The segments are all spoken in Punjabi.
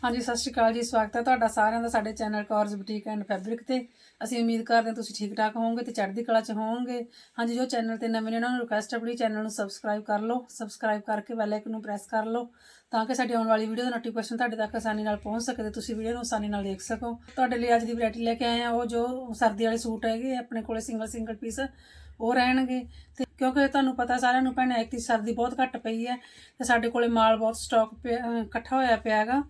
ਹਾਂਜੀ, ਸਤਿ ਸ਼੍ਰੀ ਅਕਾਲ ਜੀ, ਸਵਾਗਤ ਹੈ ਤੁਹਾਡਾ ਸਾਰਿਆਂ ਦਾ ਸਾਡੇ channel Kaur's boutique and fabric ਤੇ। ਅਸੀਂ ਉਮੀਦ ਕਰਦੇ ਹਾਂ ਤੁਸੀਂ ਠੀਕ ਠਾਕ ਹੋਵੋਗੇ ਤੇ ਚੜ੍ਹਦੀ ਕਲਾ ਚ ਹੋਵੋਗੇ। ਹਾਂਜੀ, ਜੋ ਚੈਨਲ ਤੇ ਨਵੇਂ ਨੇ, ਉਹਨਾਂ ਨੂੰ ਰਿਕੁਐਸਟ ਹੈ ਪਲੀਜ਼ ਚੈਨਲ ਨੂੰ ਸਬਸਕ੍ਰਾਈਬ ਕਰ ਲਓ। ਸਬਸਕ੍ਰਾਈਬ ਕਰਕੇ ਬੈਲ ਆਈਕਨ ਨੂੰ ਪ੍ਰੈਸ ਕਰ ਲਓ ਤਾਂ ਕਿ ਸਾਡੀ ਆਉਣ ਵਾਲੀ ਵੀਡੀਓ ਦਾ ਨੋਟੀਫਿਕੇਸ਼ਨ ਤੁਹਾਡੇ ਤੱਕ ਆਸਾਨੀ ਨਾਲ ਪਹੁੰਚ ਸਕੇ ਤੇ ਤੁਸੀਂ ਵੀਡੀਓ ਨੂੰ ਆਸਾਨੀ ਨਾਲ ਦੇਖ ਸਕੋ। ਤੁਹਾਡੇ ਲਈ ਅੱਜ ਦੀ ਵੈਰਾਈਟੀ ਲੈ ਕੇ ਆਏ ਆ ਉਹ ਜੋ ਸਰਦੀ ਵਾਲੇ ਸੂਟ ਹੈਗੇ, ਆਪਣੇ ਕੋਲੇ ਸਿੰਗਲ ਸਿੰਗਲ ਪੀਸ ਉਹ ਰਹਿਣਗੇ। ਤੇ ਕਿਉਂਕਿ ਤੁਹਾਨੂੰ ਪਤਾ ਸਾਰਿਆਂ ਨੂੰ ਭੈਣਾਂ, ਇੱਕ ਸਰਦੀ ਬਹੁਤ ਘੱਟ ਪਈ ਹੈ ਤੇ ਸਾਡੇ ਕੋਲੇ ਮਾਲ ਬਹੁਤ ਸਟਾਕ ਇਕੱਠਾ ਹੋਇਆ ਪਿਆ ਹੈਗਾ।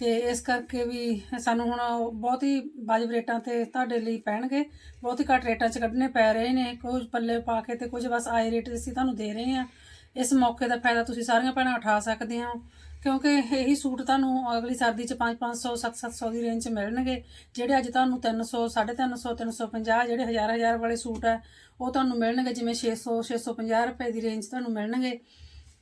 ਤੇ ਇਸ ਕਰਕੇ ਵੀ ਸਾਨੂੰ ਹੁਣ ਬਹੁਤ ਹੀ ਵਾਜਬ ਰੇਟਾਂ ਤੇ ਤੁਹਾਡੇ ਲਈ ਪੈਣਗੇ। ਬਹੁਤ ਹੀ ਘੱਟ ਰੇਟਾਂ 'ਚ ਕੱਢਣੇ ਪੈ ਰਹੇ ਨੇ। ਕੁਝ ਪੱਲੇ ਪਾ ਕੇ ਤੇ ਕੁਝ ਬਸ ਆਏ ਰੇਟ ਅਸੀਂ ਤੁਹਾਨੂੰ ਦੇ ਰਹੇ ਹਾਂ। ਇਸ ਮੌਕੇ ਦਾ ਫਾਇਦਾ ਤੁਸੀਂ ਸਾਰੀਆਂ ਭੈਣਾਂ ਉਠਾ ਸਕਦੇ ਹੋ। ਕਿਉਂਕਿ ਇਹੀ ਸੂਟ ਤੁਹਾਨੂੰ ਅਗਲੀ ਸਰਦੀ 'ਚ 5-500 7-700 ਦੀ ਰੇਂਜ 'ਚ ਮਿਲਣਗੇ। ਜਿਹੜੇ ਅੱਜ ਤੁਹਾਨੂੰ 300 350 350 ਜਿਹੜੇ ਹਜ਼ਾਰ ਹਜ਼ਾਰ ਵਾਲੇ ਸੂਟ ਹੈ, ਉਹ ਤੁਹਾਨੂੰ ਮਿਲਣਗੇ। ਜਿਵੇਂ 600 650 ਰੁਪਏ ਦੀ ਰੇਂਜ ਤੁਹਾਨੂੰ ਮਿਲਣਗੇ।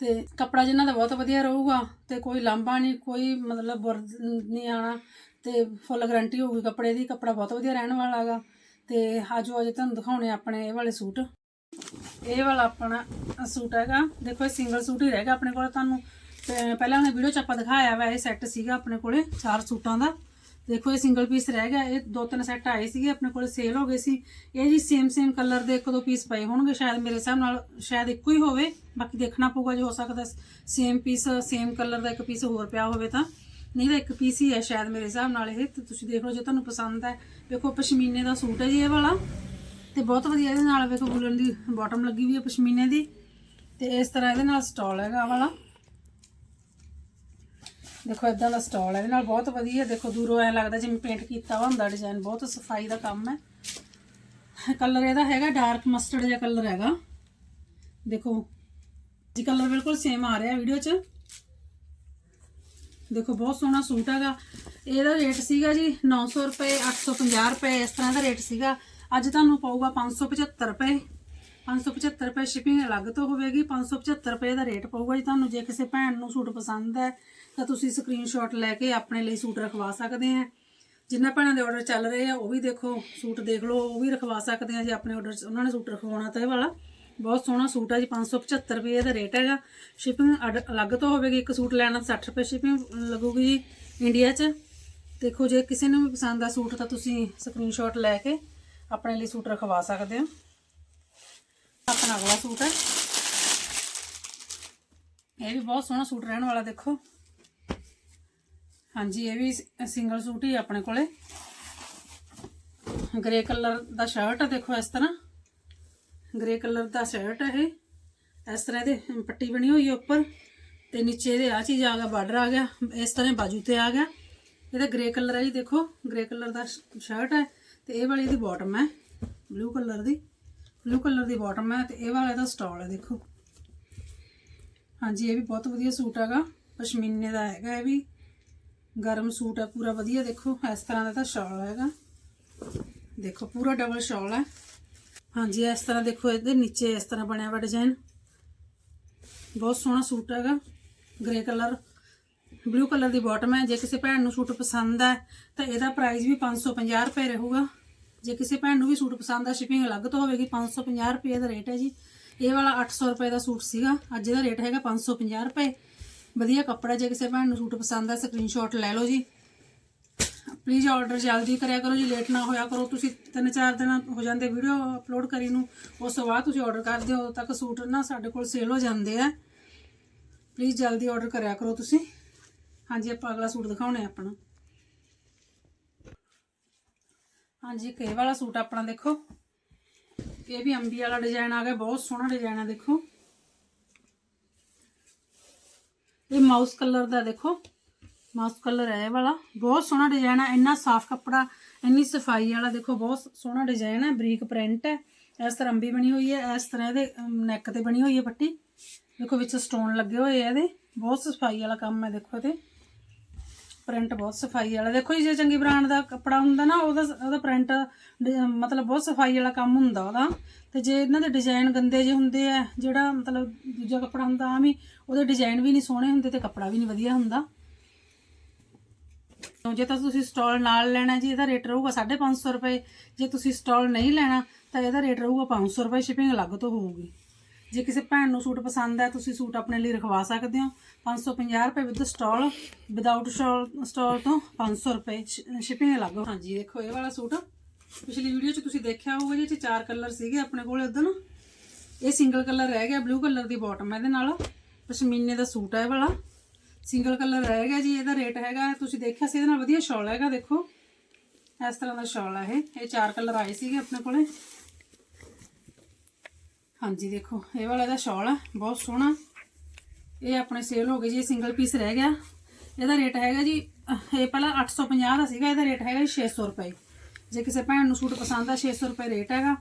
ਤੇ ਕੱਪੜਾ ਜਿਨ੍ਹਾਂ ਦਾ ਬਹੁਤ ਵਧੀਆ ਰਹੂਗਾ ਤੇ ਕੋਈ ਲਾਂਭਾ ਨਹੀਂ, ਕੋਈ ਮਤਲਬ ਬੁਰਦ ਨਹੀਂ ਆਣਾ ਤੇ ਫੁੱਲ ਗਾਰੰਟੀ ਹੋਊਗੀ ਕੱਪੜੇ ਦੀ, ਕੱਪੜਾ ਬਹੁਤ ਵਧੀਆ ਰਹਿਣ ਵਾਲਾ ਹੈਗਾ ਤੇ ਆਜੋ ਅੱਜ ਤੁਹਾਨੂੰ ਦਿਖਾਉਣੇ ਆਪਣੇ ਇਹ ਵਾਲੇ ਸੂਟ। ਇਹ ਵਾਲਾ ਆਪਣਾ ਸੂਟ ਹੈਗਾ, ਦੇਖੋ ਇਹ ਸਿੰਗਲ ਸੂਟ ਹੀ ਰਹਿ ਗਿਆ ਆਪਣੇ ਕੋਲ ਤੁਹਾਨੂੰ। ਤੇ ਪਹਿਲਾਂ ਉਹਨੇ ਵੀਡੀਓ ਚ ਆਪਾਂ ਦਿਖਾਇਆ ਵਾ, ਇਹ ਸੈੱਟ ਸੀਗਾ ਆਪਣੇ ਕੋਲੇ ਚਾਰ ਸੂਟਾਂ ਦਾ। ਦੇਖੋ ਇਹ ਸਿੰਗਲ ਪੀਸ ਰਹਿ ਗਿਆ, ਇਹ ਦੋ ਤਿੰਨ ਸੈੱਟ ਆਏ ਸੀਗੇ, ਆਪਣੇ ਕੋਲ ਸੇਲ ਹੋ ਗਏ ਸੀ। ਇਹ ਜੀ ਸੇਮ ਸੇਮ ਕਲਰ ਦੇ ਇੱਕ ਦੋ ਪੀਸ ਪਏ ਹੋਣਗੇ, ਸ਼ਾਇਦ ਮੇਰੇ ਹਿਸਾਬ ਨਾਲ ਸ਼ਾਇਦ ਇੱਕੋ ਹੀ ਹੋਵੇ, ਬਾਕੀ ਦੇਖਣਾ ਪਊਗਾ ਜੇ ਹੋ ਸਕਦਾ ਸੇਮ ਪੀਸ ਸੇਮ ਕਲਰ ਦਾ ਇੱਕ ਪੀਸ ਹੋਰ ਪਿਆ ਹੋਵੇ ਤਾਂ। ਨਹੀਂ ਤਾਂ ਇੱਕ ਪੀਸ ਹੀ ਹੈ ਸ਼ਾਇਦ ਮੇਰੇ ਹਿਸਾਬ ਨਾਲ ਇਹ, ਤੇ ਤੁਸੀਂ ਦੇਖ ਲਓ ਜੇ ਤੁਹਾਨੂੰ ਪਸੰਦ ਹੈ। ਦੇਖੋ ਪਸ਼ਮੀਨੇ ਦਾ ਸੂਟ ਹੈ ਜੀ ਇਹ ਵਾਲਾ, ਤੇ ਬਹੁਤ ਵਧੀਆ ਇਹਦੇ ਨਾਲ ਵੇਖੋ ਬੁਲਨ ਦੀ ਬਾਟਮ ਲੱਗੀ ਹੋਈ ਹੈ ਪਸ਼ਮੀਨੇ ਦੀ, ਤੇ ਇਸ ਤਰ੍ਹਾਂ ਇਹਦੇ ਨਾਲ ਸਟਾਲ ਹੈਗਾ ਵਾਲਾ। ਦੇਖੋ ਇਦਾਂ ਦਾ ਸਟਾਲ ਹੈ, ਇਹਦੇ ਨਾਲ ਬਹੁਤ ਵਧੀਆ, ਦੇਖੋ ਦੂਰੋਂ ਐ ਲੱਗਦਾ ਜਿਵੇਂ ਪੇਂਟ ਕੀਤਾ ਹੋਇਆ ਹੁੰਦਾ ਡਿਜ਼ਾਈਨ ਬਹੁਤ ਸਫ਼ਾਈ ਦਾ ਕੰਮ ਹੈ। ਕਲਰ ਇਹਦਾ ਹੈਗਾ ਡਾਰਕ ਮਸਟਰਡ ਜਿਹਾ ਕਲਰ ਹੈਗਾ। ਦੇਖੋ, ਜੀ ਕਲਰ ਬਿਲਕੁਲ ਸੇਮ ਆ ਰਿਹਾ ਵੀਡੀਓ 'ਚ। ਦੇਖੋ, ਬਹੁਤ ਸੋਹਣਾ ਸੂਟ ਹੈਗਾ। ਇਹਦਾ ਰੇਟ ਸੀਗਾ ਜੀ 900 ਰੁਪਏ 850 ਰੁਪਏ, ਇਸ ਤਰ੍ਹਾਂ ਦਾ ਰੇਟ ਸੀਗਾ। ਅੱਜ ਤੁਹਾਨੂੰ ਪਊਗਾ 575 ਰੁਪਏ। 575 ਰੁਪਏ ਸ਼ਿਪਿੰਗ ਅਲੱਗ ਤੋਂ ਹੋਵੇਗੀ 575 ਰੁਪਏ ਦਾ ਰੇਟ ਪਊਗਾ ਜੀ ਤੁਹਾਨੂੰ। ਜੇ ਕਿਸੇ ਭੈਣ ਨੂੰ ਸੂਟ ਪਸੰਦ ਹੈ, ਤਾਂ ਤੁਸੀਂ ਸਕਰੀਨਸ਼ਾਟ ਲੈ ਕੇ ਆਪਣੇ ਲਈ ਸੂਟ ਰਖਵਾ ਸਕਦੇ ਆ ਜਿੰਨਾ ਭੈਣਾਂ ਦੇ ਆਰਡਰ ਚੱਲ ਰਹੇ ਆ, ਉਹ ਵੀ ਦੇਖੋ, ਸੂਟ ਦੇਖ ਲਓ, ਉਹ ਵੀ ਰਖਵਾ ਸਕਦੇ ਆ ਜੇ ਆਪਣੇ ਆਰਡਰ ਉਹਨਾਂ ਨੇ ਸੂਟ ਰਖਵਾਉਣਾ ਤਾਂ ਇਹ ਵਾਲਾ। ਬਹੁਤ ਸੋਹਣਾ ਸੂਟ ਆ ਜੀ 575 ਰੁਪਏ ਦਾ ਰੇਟ ਹੈਗਾ। ਸ਼ਿਪਿੰਗ ਅਲੱਗ ਤੋਂ ਹੋਵੇਗੀ, ਇੱਕ ਸੂਟ ਲੈਣਾ ਤਾਂ 60 ਰੁਪਏ ਸ਼ਿਪਿੰਗ ਲੱਗੂਗੀ ਜੀ ਇੰਡੀਆ 'ਚ। ਦੇਖੋ, ਜੇ ਕਿਸੇ ਨੂੰ ਵੀ ਪਸੰਦ ਆ ਸੂਟ, ਤਾਂ ਤੁਸੀਂ ਸਕਰੀਨਸ਼ਾਟ ਲੈ ਕੇ ਆਪਣੇ ਲਈ ਸੂਟ ਰਖਵਾ ਸਕਦੇ ਹੋ। ਆਪਣਾ ਅਗਲਾ ਸੂਟ ਹੈ। ਇਹ ਵੀ ਬਹੁਤ ਸੋਹਣਾ ਸੂਟ ਰਹਿਣ ਵਾਲਾ ਦੇਖੋ। ਹਾਂਜੀ, ਇਹ ਵੀ ਸਿੰਗਲ ਸੂਟ ਹੀ ਆਪਣੇ ਕੋਲੇ। ਗ੍ਰੇ ਕਲਰ ਦਾ ਸ਼ਰਟ ਹੈ ਦੇਖੋ ਇਸ ਤਰ੍ਹਾਂ। ਗ੍ਰੇ ਕਲਰ ਦਾ ਸ਼ਰਟ ਹੈ ਇਹ। ਇਸ ਤਰ੍ਹਾਂ ਇਹਦੇ ਪੱਟੀ ਬਣੀ ਹੋਈ ਹੈ ਉੱਪਰ। ਤੇ ਨੀਚੇ ਇਹਦੇ ਆ ਚੀਜ਼ ਆ ਗਿਆ, ਬਾਰਡਰ ਆ ਗਿਆ। ਇਸ ਤਰ੍ਹਾਂ ਬਾਜੂ ਤੇ ਆ ਗਿਆ। ਇਹਦਾ ਗ੍ਰੇ ਕਲਰ ਹੈ ਜੀ ਦੇਖੋ। ਗ੍ਰੇ ਕਲਰ ਦਾ ਸ਼ਰਟ ਹੈ ਤੇ ਇਹ ਵਾਲੀ ਇਹਦੀ ਬਾਟਮ ਹੈ ਬਲੂ ਕਲਰ ਦੀ। ਬਲੂ ਕਲਰ ਦੀ ਬਾਟਮ ਹੈ ਤੇ ਇਹ ਵਾਲਾ ਇਹਦਾ ਸਟਾਲ ਹੈ, ਦੇਖੋ। ਹਾਂਜੀ, ਇਹ ਵੀ ਬਹੁਤ ਵਧੀਆ ਸੂਟ ਹੈਗਾ। ਪਸ਼ਮੀਨੇ ਦਾ ਹੈਗਾ ਇਹ ਵੀ। ਗਰਮ ਸੂਟ ਹੈ, ਪੂਰਾ ਵਧੀਆ, ਦੇਖੋ। ਇਸ ਤਰ੍ਹਾਂ ਦਾ ਤਾਂ ਸ਼ਾਲ ਹੈਗਾ। ਦੇਖੋ, ਪੂਰਾ ਡਬਲ ਸ਼ਾਲ ਹੈ। ਹਾਂਜੀ, ਇਸ ਤਰ੍ਹਾਂ ਦੇਖੋ, ਇਹਦੇ ਨੀਚੇ ਇਸ ਤਰ੍ਹਾਂ ਬਣਿਆ ਵਾ ਡਿਜ਼ਾਈਨ ਬਹੁਤ ਸੋਹਣਾ ਸੂਟ ਹੈਗਾ। ਗ੍ਰੇ ਕਲਰ ਬਲੂ ਕਲਰ ਦੀ ਬਾਟਮ ਹੈ। ਜੇ ਕਿਸੇ ਭੈਣ ਨੂੰ ਸੂਟ ਪਸੰਦ ਹੈ, ਤਾਂ ਇਹਦਾ ਪ੍ਰਾਈਸ ਵੀ 550 ਰੁਪਏ ਰਹੂਗਾ। ਜੇ ਕਿਸੇ ਭੈਣ ਨੂੰ ਵੀ ਸੂਟ ਪਸੰਦ ਆ ਸ਼ਿਪਿੰਗ ਅਲੱਗ ਤੋਂ ਹੋਵੇਗੀ 550 ਰੁਪਏ ਦਾ ਰੇਟ ਹੈ ਜੀ। ਇਹ ਵਾਲਾ 800 ਰੁਪਏ ਦਾ ਸੂਟ ਸੀਗਾ, ਅੱਜ ਇਹਦਾ ਰੇਟ ਹੈਗਾ 550 ਰੁਪਏ। ਵਧੀਆ ਕੱਪੜਾ ਜੇ ਕਿਸੇ ਭੈਣ ਨੂੰ ਸੂਟ ਪਸੰਦ ਆ ਸਕਰੀਨਸ਼ਾਟ ਲੈ ਲਓ ਜੀ। ਪਲੀਜ਼ ਆਰਡਰ ਜਲਦੀ ਕਰਿਆ ਕਰੋ ਜੀ ਲੇਟ ਨਾ ਹੋਇਆ ਕਰੋ। ਤੁਸੀਂ ਤਿੰਨ ਚਾਰ ਦਿਨ ਹੋ ਜਾਂਦੇ ਵੀਡੀਓ ਅਪਲੋਡ ਕਰੀ ਨੂੰ, ਉਸ ਤੋਂ ਬਾਅਦ ਤੁਸੀਂ ਆਰਡਰ ਕਰਦੇ ਹੋ ਤੱਕ ਸੂਟ ਨਾ ਸਾਡੇ ਕੋਲ ਸੇਲ ਹੋ ਜਾਂਦੇ ਆ। ਪਲੀਜ਼ ਜਲਦੀ ਆਰਡਰ ਕਰਿਆ ਕਰੋ ਤੁਸੀਂ। ਹਾਂਜੀ, ਆਪਾਂ ਅਗਲਾ ਸੂਟ ਦਿਖਾਉਣੇ ਆਪਣਾ। ਹਾਂਜੀ, ਇੱਕ ਇਹ ਵਾਲਾ ਸੂਟ ਆਪਣਾ ਦੇਖੋ। ਇਹ ਵੀ ਅੰਬੀ ਵਾਲਾ ਡਿਜ਼ਾਈਨ ਆ ਗਿਆ, ਬਹੁਤ ਸੋਹਣਾ ਡਿਜ਼ਾਈਨ ਆ, ਦੇਖੋ। ਇਹ ਮਾਊਸ ਕਲਰ ਦਾ ਦੇਖੋ। ਮਾਊਸ ਕਲਰ ਹੈ ਇਹ ਵਾਲਾ। ਬਹੁਤ ਸੋਹਣਾ ਡਿਜ਼ਾਈਨ ਹੈ ਇੰਨਾ ਸਾਫ਼ ਕੱਪੜਾ, ਇੰਨੀ ਸਫ਼ਾਈ ਵਾਲਾ ਦੇਖੋ, ਬਹੁਤ ਸੋਹਣਾ ਡਿਜ਼ਾਈਨ ਹੈ ਬਰੀਕ ਪ੍ਰਿੰਟ ਹੈ ਇਸ ਤਰ੍ਹਾਂ ਅੰਬੀ ਬਣੀ ਹੋਈ ਹੈ ਇਸ ਤਰ੍ਹਾਂ ਇਹਦੇ ਨੈਕ ਤੇ ਬਣੀ ਹੋਈ ਹੈ ਪੱਟੀ। ਦੇਖੋ, ਵਿੱਚ ਸਟੋਨ ਲੱਗੇ ਹੋਏ ਆ ਇਹਦੇ। ਬਹੁਤ ਸਫ਼ਾਈ ਵਾਲਾ ਕੰਮ ਹੈ ਦੇਖੋ ਇਹਦੇ। ਪ੍ਰਿੰਟ ਬਹੁਤ ਸਫ਼ਾਈ ਵਾਲਾ। ਦੇਖੋ ਜੀ, ਜੇ ਚੰਗੀ ਬ੍ਰਾਂਡ ਦਾ ਕੱਪੜਾ ਹੁੰਦਾ ਨਾ, ਉਹਦਾ ਉਹਦਾ ਪ੍ਰਿੰਟ ਮਤਲਬ ਬਹੁਤ ਸਫ਼ਾਈ ਵਾਲਾ ਕੰਮ ਹੁੰਦਾ ਉਹਦਾ। ਤੇ ਜੇ ਇਹਨਾਂ ਦੇ ਡਿਜ਼ਾਈਨ ਗੰਦੇ ਜੇ ਹੁੰਦੇ ਆ, ਜਿਹੜਾ ਮਤਲਬ ਦੂਜਾ ਕੱਪੜਾ ਹੁੰਦਾ, ਆਮ ਹੀ, ਉਹਦੇ ਡਿਜ਼ਾਈਨ ਵੀ ਨਹੀਂ ਸੋਹਣੇ ਹੁੰਦੇ ਤੇ ਕੱਪੜਾ ਵੀ ਨਹੀਂ ਵਧੀਆ ਹੁੰਦਾ। ਜੇ ਤਾਂ ਤੁਸੀਂ ਸਟਾਲ ਨਾਲ ਲੈਣਾ ਜੀ, ਇਹਦਾ ਰੇਟ ਰਹੂਗਾ 550 ਰੁਪਏ। ਜੇ ਤੁਸੀਂ ਸਟਾਲ ਨਹੀਂ ਲੈਣਾ, ਤਾਂ ਇਹਦਾ ਰੇਟ ਰਹੂਗਾ 500 ਰੁਪਏ ਸ਼ਿਪਿੰਗ ਅਲੱਗ ਤੋਂ ਹੋਊਗੀ। ਜੇ ਕਿਸੇ ਭੈਣ ਨੂੰ ਸੂਟ ਪਸੰਦ ਹੈ, ਤੁਸੀਂ ਸੂਟ ਆਪਣੇ ਲਈ ਰਖਵਾ ਸਕਦੇ ਹੋ। 550 ਰੁਪਏ with stole, without stole stole ਤੋਂ 500 ਰੁਪਏ ਸ਼ਿਪਿੰਗ ਅਲੱਗ ਹਾਂਜੀ ਦੇਖੋ ਇਹ ਵਾਲਾ ਸੂਟ। ਪਿਛਲੀ ਵੀਡੀਓ 'ਚ ਤੁਸੀਂ ਦੇਖਿਆ ਹੋਊਗਾ ਜੀ, ਇਹ 'ਚ ਚਾਰ ਕਲਰ ਸੀਗੇ ਆਪਣੇ ਕੋਲ ਉਦੋਂ ਇਹ ਸਿੰਗਲ ਕਲਰ ਰਹਿ ਗਿਆ, ਬਲੂ ਕਲਰ ਦੀ ਬਾਟਮ ਇਹਦੇ ਨਾਲ। ਪਸ਼ਮੀਨੇ ਦਾ ਸੂਟ ਹੈ ਇਹ ਵਾਲਾ। ਸਿੰਗਲ ਕਲਰ ਰਹਿ ਗਿਆ ਜੀ, ਇਹਦਾ ਰੇਟ ਹੈਗਾ, ਤੁਸੀਂ ਦੇਖਿਆ ਸੀ ਇਹਦੇ ਨਾਲ ਵਧੀਆ ਸ਼ਾਲ ਹੈਗਾ, ਦੇਖੋ। ਇਸ ਤਰ੍ਹਾਂ ਦਾ ਸ਼ਾਲ ਹੈ ਇਹ। ਇਹ ਚਾਰ ਕਲਰ ਆਏ ਸੀਗੇ ਆਪਣੇ ਕੋਲੇ। ਹਾਂਜੀ, ਦੇਖੋ, ਇਹ ਵਾਲਾ ਦਾ ਸ਼ਾਲ ਆ, ਬਹੁਤ ਸੋਹਣਾ। ਇਹ ਆਪਣੇ ਸੇਲ ਹੋ ਗਏ ਜੀ, ਇਹ ਸਿੰਗਲ ਪੀਸ ਰਹਿ ਗਿਆ। ਇਹਦਾ ਰੇਟ ਹੈਗਾ ਜੀ, ਇਹ ਪਹਿਲਾਂ 850 ਦਾ ਸੀਗਾ, ਇਹਦਾ ਰੇਟ ਹੈਗਾ ਜੀ 600 ਰੁਪਏ। ਜੇ ਕਿਸੇ ਭੈਣ ਨੂੰ ਸੂਟ ਪਸੰਦ ਆ 600 ਰੁਪਏ ਰੇਟ ਹੈਗਾ।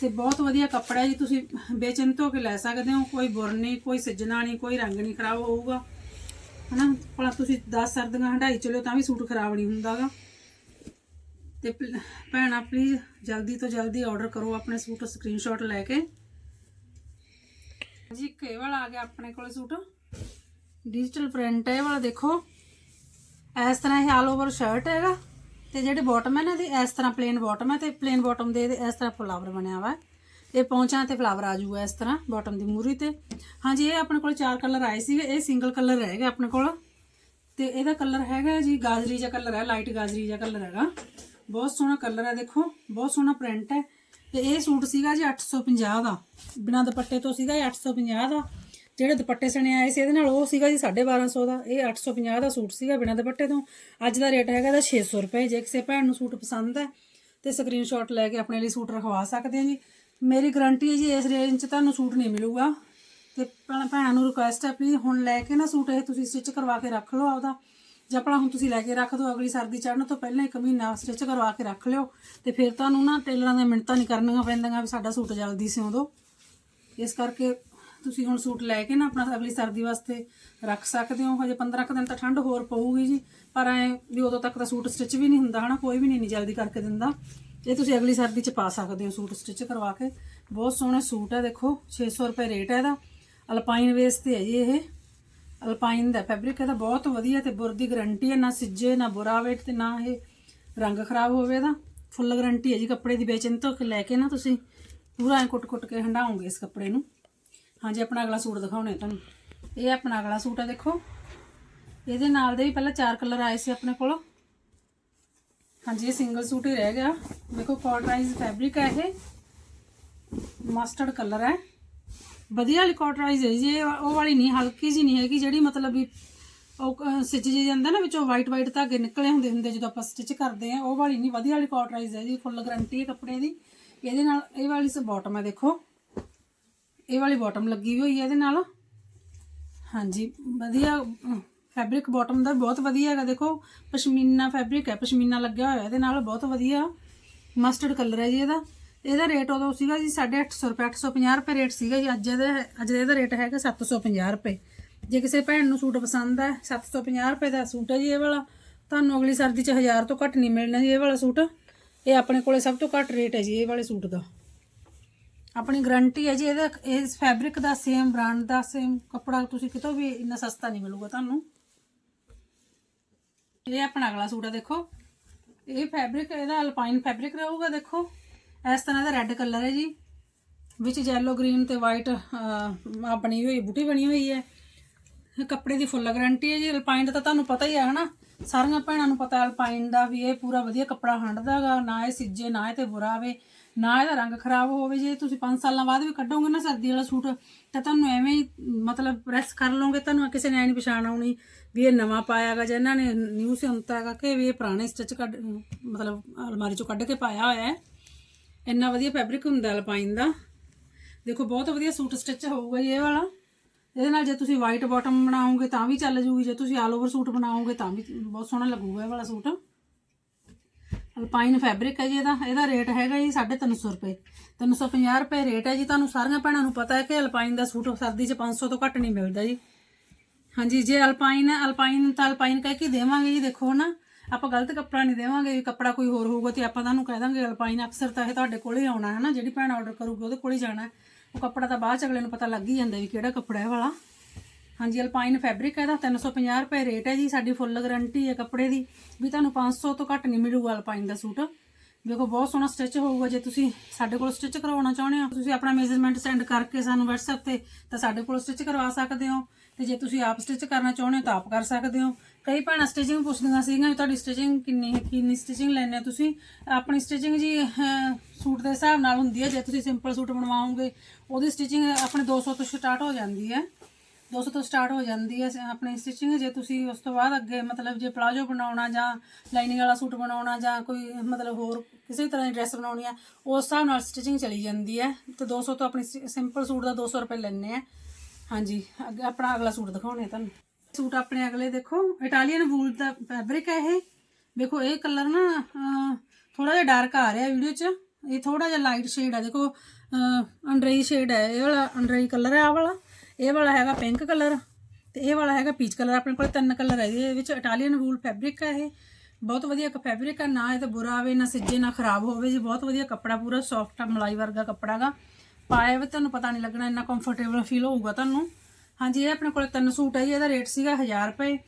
ਤੇ ਬਹੁਤ ਵਧੀਆ ਕੱਪੜਾ ਜੀ, ਤੁਸੀਂ ਬੇਚਿੰਤ ਹੋ ਕੇ ਲੈ ਸਕਦੇ ਹੋ, ਕੋਈ ਬੁਰ ਨਹੀਂ, ਕੋਈ ਸਿੱਜਣਾ ਨਹੀਂ, ਕੋਈ ਰੰਗ ਨਹੀਂ ਖਰਾਬ ਹੋਊਗਾ। ਹਨਾ, ਭਲਾ ਤੁਸੀਂ 10 ਸਰਦੀਆਂ ਹੰਡਾਈ ਚਲਿਓ, ਤਾਂ ਵੀ ਸੂਟ ਖਰਾਬ ਨਹੀਂ ਹੁੰਦਾਗਾ। ਤੇ ਪਲ- ਭੈਣਾਂ ਪਲੀਜ਼ ਜਲਦੀ ਤੋਂ ਜਲਦੀ ਆਰਡਰ ਕਰੋ ਆਪਣੇ ਸੂਟ ਸਕਰੀਨਸ਼ਾਟ ਲੈ ਕੇ। ਜੀ, ਇੱਕ ਇਹ ਵਾਲਾ ਆ ਗਿਆ ਆਪਣੇ ਕੋਲੇ ਸੂਟ। ਡਿਜੀਟਲ ਪ੍ਰਿੰਟ ਹੈ ਇਹ ਵਾਲਾ ਦੇਖੋ। ਇਸ ਤਰ੍ਹਾਂ ਇਹ ਆਲ ਓਵਰ ਸ਼ਰਟ ਹੈਗਾ। ਤੇ ਜਿਹੜੇ ਬਾਟਮ ਹੈ ਨਾ, ਇਹਦੀ ਇਸ ਤਰ੍ਹਾਂ ਪਲੇਨ ਬਾਟਮ ਹੈ ਤੇ ਪਲੇਨ ਬਾਟਮ ਦੇ ਇਸ ਤਰ੍ਹਾਂ ਫਲਾਵਰ ਬਣਿਆ ਵਾ। ਇਹ ਪੌਂਚਾਂ ਤੇ ਫਲਾਵਰ ਆ ਜਾਊਗਾ ਇਸ ਤਰ੍ਹਾਂ ਬਾਟਮ ਦੀ ਮੂਰੀ ਤੇ। ਹਾਂਜੀ, ਇਹ ਆਪਣੇ ਕੋਲ ਚਾਰ ਕਲਰ ਆਏ ਸੀਗੇ। ਇਹ ਸਿੰਗਲ ਕਲਰ ਰਹਿ ਗਿਆ ਆਪਣੇ ਕੋਲ। ਤੇ ਇਹਦਾ ਕਲਰ ਹੈਗਾ ਜੀ ਗਾਜਰੀ ਜਿਹਾ ਕਲਰ ਹੈ ਲਾਈਟ ਗਾਜਰੀ ਜਿਹਾ ਕਲਰ ਹੈਗਾ। ਬਹੁਤ ਸੋਹਣਾ ਕਲਰ ਹੈ ਦੇਖੋ। ਬਹੁਤ ਸੋਹਣਾ ਪ੍ਰਿੰਟ ਹੈ ਤੇ ਇਹ ਸੂਟ ਸੀਗਾ ਜੀ 850 ਦਾ। ਬਿਨਾਂ ਦੁਪੱਟੇ ਤੋਂ ਸੀਗਾ ਇਹ 850 ਦਾ। ਜਿਹੜੇ ਦੁਪੱਟੇ ਸਣੇ ਆਏ ਸੀ ਇਹਦੇ ਨਾਲ ਉਹ ਸੀਗਾ ਜੀ 1250 ਦਾ। ਇਹ 850 ਦਾ ਸੂਟ ਸੀਗਾ ਬਿਨਾਂ ਦੁਪੱਟੇ ਤੋਂ। ਅੱਜ ਦਾ ਰੇਟ ਹੈਗਾ ਇਹਦਾ 600 ਰੁਪਏ ਜੇ ਕਿਸੇ ਭੈਣ ਨੂੰ ਸੂਟ ਪਸੰਦ ਹੈ ਤੇ ਸਕਰੀਨਸ਼ਾਟ ਲੈ ਕੇ ਆਪਣੇ ਲਈ ਸੂਟ ਰਖਵਾ ਸਕਦੇ ਆ ਜੀ। ਮੇਰੀ ਗਾਰੰਟੀ ਹੈ ਜੀ ਇਸ ਰੇਂਜ 'ਚ ਤੁਹਾਨੂੰ ਸੂਟ ਨਹੀਂ ਮਿਲੂਗਾ। ਤੇ ਭੈਣ- ਭੈਣਾਂ ਨੂੰ ਰਿਕੁਐਸਟ ਹੈ ਪਲੀਜ਼ ਹੁਣ ਲੈ ਕੇ ਨਾ ਸੂਟ, ਇਹ ਤੁਸੀਂ ਸਟਿਚ ਕਰਵਾ ਕੇ ਰੱਖ ਲਓ ਆਪਦਾ। ਜਾਂ ਭਲਾ ਹੁਣ ਤੁਸੀਂ ਲੈ ਕੇ ਰੱਖ ਦਿਓ, ਅਗਲੀ ਸਰਦੀ ਚੜ੍ਹਨ ਤੋਂ ਪਹਿਲਾਂ ਇੱਕ ਮਹੀਨਾ ਸਟਿਚ ਕਰਵਾ ਕੇ ਰੱਖ ਲਿਓ ਤੇ ਫਿਰ ਤੁਹਾਨੂੰ ਨਾ ਟੇਲਰਾਂ ਦੀਆਂ ਮਿੰਟਾਂ ਨਹੀਂ ਕਰਨੀਆਂ ਪੈਂਦੀਆਂ ਵੀ ਸਾਡਾ ਸੂਟ ਜਲਦੀ ਸਿਉਂ ਦਿਓ। ਇਸ ਕਰਕੇ ਤੁਸੀਂ ਹੁਣ ਸੂਟ ਲੈ ਕੇ ਨਾ ਆਪਣਾ ਅਗਲੀ ਸਰਦੀ ਵਾਸਤੇ ਰੱਖ ਸਕਦੇ ਹੋ। ਹਜੇ 15 ਕੁ ਦਿਨ ਤਾਂ ਠੰਡ ਹੋਰ ਪਊਗੀ ਜੀ, ਪਰ ਐ ਵੀ ਉਦੋਂ ਤੱਕ ਤਾਂ ਸੂਟ ਸਟਿਚ ਵੀ ਨਹੀਂ ਹੁੰਦਾ ਹਨਾ, ਕੋਈ ਵੀ ਨਹੀਂ ਇੰਨੀ ਜਲਦੀ ਕਰਕੇ ਦਿੰਦਾ। ਇਹ ਤੁਸੀਂ ਅਗਲੀ ਸਰਦੀ ਚ ਪਾ ਸਕਦੇ ਹੋ ਸੂਟ ਸਟਿਚ ਕਰਵਾ ਕੇ। ਬਹੁਤ ਸੋਹਣੇ ਸੂਟ ਹੈ ਦੇਖੋ 600 ਰੁਪਏ ਰੇਟ ਹੈ ਇਹਦਾ। ਅਲਪਾਈਨ ਵੇਸ ਤੇ ਹੈ ਜੀ ਇਹ। ਅਲਪਾਈਨ ਦਾ ਫੈਬਰਿਕ ਇਹਦਾ ਬਹੁਤ ਵਧੀਆ ਤੇ ਬੁਰ ਦੀ ਗਾਰੰਟੀ ਹੈ, ਨਾ ਸਿੱਜੇ, ਨਾ ਬੁਰਾ ਵੇਟ ਤੇ ਨਾ ਇਹ ਰੰਗ ਖਰਾਬ ਹੋਵੇ ਇਹਦਾ। ਫੁੱਲ ਗਾਰੰਟੀ ਹੈ ਜੀ, ਕੱਪੜੇ ਦੀ ਬੇਚਿੰਤ ਹੋ ਲੈ ਕੇ ਨਾ ਤੁਸੀਂ ਪੂਰਾ ਐ ਕੁੱਟ-ਕੁੱਟ ਕੇ ਹੰਡਾਓਗੇ ਇਸ ਕੱਪੜੇ ਨੂੰ। ਹਾਂਜੀ, ਆਪਣਾ ਅਗਲਾ ਸੂਟ ਦਿਖਾਉਣੇ ਤੁਹਾਨੂੰ। ਇਹ ਆਪਣਾ ਅਗਲਾ ਸੂਟ ਹੈ ਦੇਖੋ। ਇਹਦੇ ਨਾਲ ਦੇ ਵੀ ਪਹਿਲਾਂ ਚਾਰ ਕਲਰ ਆਏ ਸੀ ਆਪਣੇ ਕੋਲ। ਹਾਂਜੀ, ਇਹ ਸਿੰਗਲ ਸੂਟ ਹੀ ਰਹਿ ਗਿਆ। ਦੇਖੋ ਕਾਟਰਾਈਜ਼ ਫੈਬਰਿਕ ਹੈ ਇਹ। ਮਸਟਰਡ ਕਲਰ ਹੈ। ਵਧੀਆ ਵਾਲੀ ਕੋਟਰਾਈਜ਼ ਹੈ ਜੀ, ਇਹ ਉਹ ਵਾਲੀ ਨਹੀਂ, ਹਲਕੀ ਜੀ ਨਹੀਂ ਹੈਗੀ ਜਿਹੜੀ ਮਤਲਬ ਵੀ ਉਹ ਸਟਿਚ ਜੀ ਜਾਂਦਾ ਨਾ ਵਿੱਚੋਂ ਵਾਈਟ ਵਾਈਟ ਧਾਗੇ ਨਿਕਲੇ ਹੁੰਦੇ ਹੁੰਦੇ ਜਦੋਂ ਆਪਾਂ ਸਟਿਚ ਕਰਦੇ ਆ ਉਹ ਵਾਲੀ ਨਹੀਂ, ਵਧੀਆ ਵਾਲੀ ਕੋਟਰਾਈਜ਼ ਹੈ ਜੀ ਫੁੱਲ ਗਰੰਟੀ ਹੈ ਕੱਪੜੇ ਦੀ। ਇਹਦੇ ਨਾਲ, ਇਹ ਵਾਲੀ ਸ ਬਾਟਮ ਹੈ ਦੇਖੋ। ਇਹ ਵਾਲੀ ਬਾਟਮ ਲੱਗੀ ਹੋਈ ਹੈ ਇਹਦੇ ਨਾਲ। ਹਾਂਜੀ, ਵਧੀਆ ਫੈਬਰਿਕ ਬਾਟਮ ਦਾ ਬਹੁਤ ਵਧੀਆ ਹੈਗਾ, ਦੇਖੋ। ਪਸ਼ਮੀਨਾ ਫੈਬਰਿਕ ਹੈ, ਪਸ਼ਮੀਨਾ ਲੱਗਿਆ ਹੋਇਆ ਇਹਦੇ ਨਾਲ, ਬਹੁਤ ਵਧੀਆ। ਮਸਟਰਡ ਕਲਰ ਹੈ ਜੀ ਇਹਦਾ। ਇਹਦਾ ਰੇਟ ਉਦੋਂ ਸੀਗਾ ਜੀ 850 ਰੁਪਏ 850 ਰੁਪਏ ਰੇਟ ਸੀਗਾ ਜੀ। ਅੱਜ ਇਹਦਾ ਅੱਜ ਇਹਦਾ ਰੇਟ ਹੈਗਾ 750 ਰੁਪਏ। ਜੇ ਕਿਸੇ ਭੈਣ ਨੂੰ ਸੂਟ ਪਸੰਦ ਹੈ 750 ਰੁਪਏ ਦਾ ਸੂਟ ਹੈ ਜੀ ਇਹ ਵਾਲਾ, ਤੁਹਾਨੂੰ ਅਗਲੀ ਸਰਦੀ ਚ 1000 ਤੋਂ ਘੱਟ ਨਹੀਂ ਮਿਲਣਾ ਜੀ ਇਹ ਵਾਲਾ ਸੂਟ। ਇਹ ਆਪਣੇ ਕੋਲੇ ਸਭ ਤੋਂ ਘੱਟ ਰੇਟ ਹੈ ਜੀ ਇਹ ਵਾਲੇ ਸੂਟ ਦਾ। ਆਪਣੀ ਗਰੰਟੀ ਹੈ ਜੀ ਇਹਦਾ ਇਸ ਫੈਬਰਿਕ ਦਾ ਸੇਮ ਬ੍ਰਾਂਡ ਦਾ ਸੇਮ ਕੱਪੜਾ ਤੁਸੀਂ ਕਿਤੋਂ ਵੀ ਇੰਨਾ ਸਸਤਾ ਨਹੀਂ ਮਿਲੂਗਾ ਤੁਹਾਨੂੰ। ਇਹ ਆਪਣਾ ਅਗਲਾ ਸੂਟ ਹੈ ਦੇਖੋ। ਇਹ ਫੈਬਰਿਕ ਇਹਦਾ ਅਲਪਾਈਨ ਫੈਬਰਿਕ ਰਹੂਗਾ ਦੇਖੋ। ਇਸ ਤਰ੍ਹਾਂ ਦਾ ਰੈੱਡ ਕਲਰ ਹੈ ਜੀ। ਵਿੱਚ ਯੈਲੋ ਗ੍ਰੀਨ ਤੇ ਵਾਈਟ ਆ ਬਣੀ ਹੋਈ, ਬੂਟੀ ਬਣੀ ਹੋਈ ਹੈ। ਇਹ ਕੱਪੜੇ ਦੀ ਫੁੱਲ ਗਾਰੰਟੀ ਹੈ ਜੀ। ਅਲਪਾਈਨ ਦਾ ਤਾਂ ਤੁਹਾਨੂੰ ਪਤਾ ਹੀ ਹੈ, ਹਨਾ? ਸਾਰੀਆਂ ਭੈਣਾਂ ਨੂੰ ਪਤਾ ਅਲਪਾਈਨ ਦਾ ਵੀ ਇਹ ਪੂਰਾ ਵਧੀਆ ਕੱਪੜਾ ਹੰਡਦਾਗਾ ਨਾ ਇਹ ਸਿੱਜੇ, ਨਾ ਇਹ ਤੇ ਬੁਰਾ ਆਵੇ ਨਾ ਇਹਦਾ ਰੰਗ ਖਰਾਬ ਹੋਵੇ। ਜੇ ਤੁਸੀਂ 5 ਸਾਲਾਂ ਬਾਅਦ ਵੀ ਕੱਢੋਗੇ ਨਾ ਸਰਦੀ ਵਾਲਾ ਸੂਟ, ਤਾਂ ਤੁਹਾਨੂੰ ਐਵੇਂ ਹੀ ਮਤਲਬ ਪ੍ਰੈਸ ਕਰ ਲਓਗੇ ਤੁਹਾਨੂੰ ਕਿਸੇ ਨੇ ਐ ਨਹੀਂ ਪਛਾਣ ਆਉਣੀ ਵੀ ਇਹ ਨਵਾਂ ਪਾਇਆਗਾ ਜਾਂ ਇਹਨਾਂ ਨੇ ਨਿਊ ਸਿਉਂਤਾ ਹੈਗਾ ਕਿ ਵੀ ਇਹ ਪੁਰਾਣੇ ਸਟਿਚ ਕੱਢ ਮਤਲਬ ਅਲਮਾਰੀ ਚੋਂ ਕੱਢ ਕੇ ਪਾਇਆ ਹੋਇਆ ਹੈ। ਇੰਨਾ ਵਧੀਆ ਫੈਬਰਿਕ ਹੁੰਦਾ ਅਲਪਾਈਨ ਦਾ। ਦੇਖੋ, ਬਹੁਤ ਵਧੀਆ ਸੂਟ ਸਟਿਚ ਹੋਊਗਾ ਜੀ ਇਹ ਵਾਲਾ। ਇਹਦੇ ਨਾਲ ਜੇ ਤੁਸੀਂ ਵਾਈਟ ਬਾਟਮ ਬਣਾਓਗੇ ਤਾਂ ਵੀ ਚੱਲ ਜੂਗੀ, ਜੇ ਤੁਸੀਂ ਆਲ ਓਵਰ ਸੂਟ ਬਣਾਓਗੇ ਤਾਂ ਵੀ ਬਹੁਤ ਸੋਹਣਾ ਲੱਗੂਗਾ ਇਹ ਵਾਲਾ ਸੂਟ। ਅਲਪਾਈਨ ਫੈਬਰਿਕ ਹੈ ਜੀ ਇਹਦਾ। ਇਹਦਾ ਰੇਟ ਹੈਗਾ ਜੀ 350 ਰੁਪਏ। 350 ਰੁਪਏ ਰੇਟ ਹੈ ਜੀ। ਤੁਹਾਨੂੰ ਸਾਰੀਆਂ ਭੈਣਾਂ ਨੂੰ ਪਤਾ ਹੈ ਕਿ ਅਲਪਾਈਨ ਦਾ ਸੂਟ ਸਰਦੀ 'ਚ 500 ਤੋਂ ਘੱਟ ਨਹੀਂ ਮਿਲਦਾ ਜੀ। ਹਾਂਜੀ, ਜੇ ਅਲਪਾਈਨ ਅਲਪਾਈਨ ਤਾਂ ਅਲਪਾਈਨ ਕਹਿ ਕੇ ਦੇਵਾਂਗੇ ਜੀ, ਦੇਖੋ ਨਾ ਆਪਾਂ ਗਲਤ ਕੱਪੜਾ ਨਹੀਂ ਦੇਵਾਂਗੇ ਵੀ ਕੱਪੜਾ ਕੋਈ ਹੋਰ ਹੋਊਗਾ ਤੇ ਆਪਾਂ ਤੁਹਾਨੂੰ ਕਹਿ ਦਾਂਗੇ, ਅਲਪਾਈਨ ਅਕਸਰ ਤਾਂ ਇਹ ਤੁਹਾਡੇ ਕੋਲ ਹੀ ਆਉਣਾ ਹੈ ਨਾ, ਜਿਹੜੀ ਭੈਣ ਆਰਡਰ ਕਰੂਗੀ ਉਹਦੇ ਕੋਲ ਹੀ। ਜਾਣਾ ਉਹ ਕੱਪੜਾ ਤਾਂ ਬਾਅਦ ਚ ਅਗਲੇ ਨੂੰ ਪਤਾ ਲੱਗ ਹੀ ਜਾਂਦਾ ਵੀ ਕਿਹੜਾ ਕੱਪੜਾ ਹੈ ਵਾਲਾ। ਹਾਂਜੀ, ਅਲਪਾਈਨ ਫੈਬਰਿਕ ਹੈ ਇਹਦਾ 350 ਰੁਪਏ ਰੇਟ ਹੈ ਜੀ, ਸਾਡੀ ਫੁੱਲ ਗਾਰੰਟੀ ਹੈ ਕੱਪੜੇ ਦੀ। ਵੀ ਤੁਹਾਨੂੰ 500 ਤੋਂ ਘੱਟ ਨਹੀਂ ਮਿਲੂਗਾ ਅਲਪਾਈਨ ਦਾ ਸੂਟ। ਦੇਖੋ, ਬਹੁਤ ਸੋਹਣਾ ਸਟਿਚ ਹੋਊਗਾ, ਜੇ ਤੁਸੀਂ ਸਾਡੇ ਕੋਲ ਸਟਿਚ ਕਰਵਾਉਣਾ ਚਾਹੁੰਦੇ ਹੋ, ਤੁਸੀਂ ਆਪਣਾ ਮੇਜ਼ਰਮੈਂਟ ਸੈਂਡ ਕਰਕੇ ਸਾਨੂੰ WhatsApp ਤੇ ਤਾਂ ਸਾਡੇ ਕੋਲ ਸਟਿਚ ਕਰਵਾ ਸਕਦੇ ਹੋ। ਤੇ ਜੇ ਤੁਸੀਂ ਆਪ ਸਟਿਚ ਕਰਨਾ ਚਾਹੁੰਦੇ ਹੋ ਤਾਂ ਆਪ ਕਰ ਸਕਦੇ ਹੋ। ਕਈ ਭੈਣਾਂ ਸਟਿਚਿੰਗ ਪੁੱਛਦੀਆਂ ਸੀਗੀਆਂ ਵੀ ਤੁਹਾਡੀ ਸਟਿਚਿੰਗ ਕਿੰਨੀ ਕਿੰਨੀ ਸਟਿਚਿੰਗ ਲੈਣੇ ਤੁਸੀਂ। ਆਪਣੀ ਸਟਿਚਿੰਗ ਜੀ ਸੂਟ ਦੇ ਹਿਸਾਬ ਨਾਲ ਹੁੰਦੀ ਹੈ। ਜੇ ਤੁਸੀਂ ਸਿੰਪਲ ਸੂਟ ਬਣਵਾਓਗੇ, ਉਹਦੀ ਸਟਿਚਿੰਗ ਆਪਣੇ 200 ਤੋਂ ਸਟਾਰਟ ਹੋ ਜਾਂਦੀ ਹੈ। 200 ਤੋਂ ਸਟਾਰਟ ਹੋ ਜਾਂਦੀ ਹੈ ਆਪਣੀ ਸਟਿਚਿੰਗ ਜੇ ਤੁਸੀਂ ਉਸ ਤੋਂ ਬਾਅਦ ਅੱਗੇ ਮਤਲਬ ਜੇ ਪਲਾਜੋ ਬਣਾਉਣਾ ਜਾਂ ਲਾਈਨਿੰਗ ਵਾਲਾ ਸੂਟ ਬਣਾਉਣਾ ਜਾਂ ਕੋਈ ਮਤਲਬ ਹੋਰ ਕਿਸੇ ਵੀ ਤਰ੍ਹਾਂ ਦੀ ਡਰੈਸ ਬਣਾਉਣੀ ਆ ਉਸ ਹਿਸਾਬ ਨਾਲ ਸਟਿਚਿੰਗ ਚਲੀ ਜਾਂਦੀ ਹੈ। ਤੇ 200 ਤੋਂ ਆਪਣੀ ਸਿੰਪਲ ਸੂਟ ਦਾ 200 ਰੁਪਏ ਲੈਣੇ ਆ ਹਾਂਜੀ, ਅੱਗੇ ਆਪਣਾ ਅਗਲਾ ਸੂਟ ਦਿਖਾਉਣੇ ਆ ਤੁਹਾਨੂੰ। ਸੂਟ ਆਪਣੇ ਅਗਲੇ ਦੇਖੋ ਇਟਾਲੀਅਨ ਵੂਲ ਦਾ ਫੈਬਰਿਕ ਹੈ ਇਹ। ਦੇਖੋ, ਇਹ ਕਲਰ ਨਾ ਥੋੜਾ ਜਿਹਾ ਡਾਰਕ ਆ ਰਿਹਾ ਵੀਡੀਓ 'ਚ। ਇਹ ਥੋੜਾ ਜਿਹਾ ਲਾਈਟ ਸ਼ੇਡ ਹੈ ਦੇਖੋ ਅੰਡਰਈ ਸ਼ੇਡ ਹੈ ਇਹ ਵਾਲਾ ਅੰਡਰਈ ਕਲਰ ਹੈ ਆ ਵਾਲਾ। ਇਹ ਵਾਲਾ ਹੈਗਾ ਪਿੰਕ ਕਲਰ ਤੇ ਇਹ ਵਾਲਾ ਹੈਗਾ ਪੀਚ ਕਲਰ ਆਪਣੇ ਕੋਲ ਤਿੰਨ ਕਲਰ ਹੈ ਇਹਦੇ ਵਿੱਚ ਇਟਾਲੀਅਨ ਵੂਲ ਫੈਬਰਿਕ ਹੈ ਇਹ। ਬਹੁਤ ਵਧੀਆ ਇੱਕ ਫੈਬਰਿਕ ਹੈ ਨਾ ਇਹ ਤਾਂ ਬੁਰਾ ਆਵੇ, ਨਾ ਸਿੱਜੇ, ਨਾ ਖਰਾਬ ਹੋਵੇ ਜੀ। ਬਹੁਤ ਵਧੀਆ ਕੱਪੜਾ, ਪੂਰਾ ਸੌਫਟ ਮਲਾਈ ਵਰਗਾ ਕੱਪੜਾ ਹੈਗਾ। ਪਾਇਆ ਵੀ ਤੁਹਾਨੂੰ ਪਤਾ ਨਹੀਂ ਲੱਗਣਾ, ਇੰਨਾ ਕੰਫਰਟੇਬਲ ਫੀਲ ਹੋਊਗਾ ਤੁਹਾਨੂੰ। ਹਾਂਜੀ, ਇਹ ਆਪਣੇ ਕੋਲ ਤਿੰਨ ਸੂਟ ਹੈ ਜੀ, ਇਹਦਾ ਰੇਟ ਸੀਗਾ 1000 ਰੁਪਏ।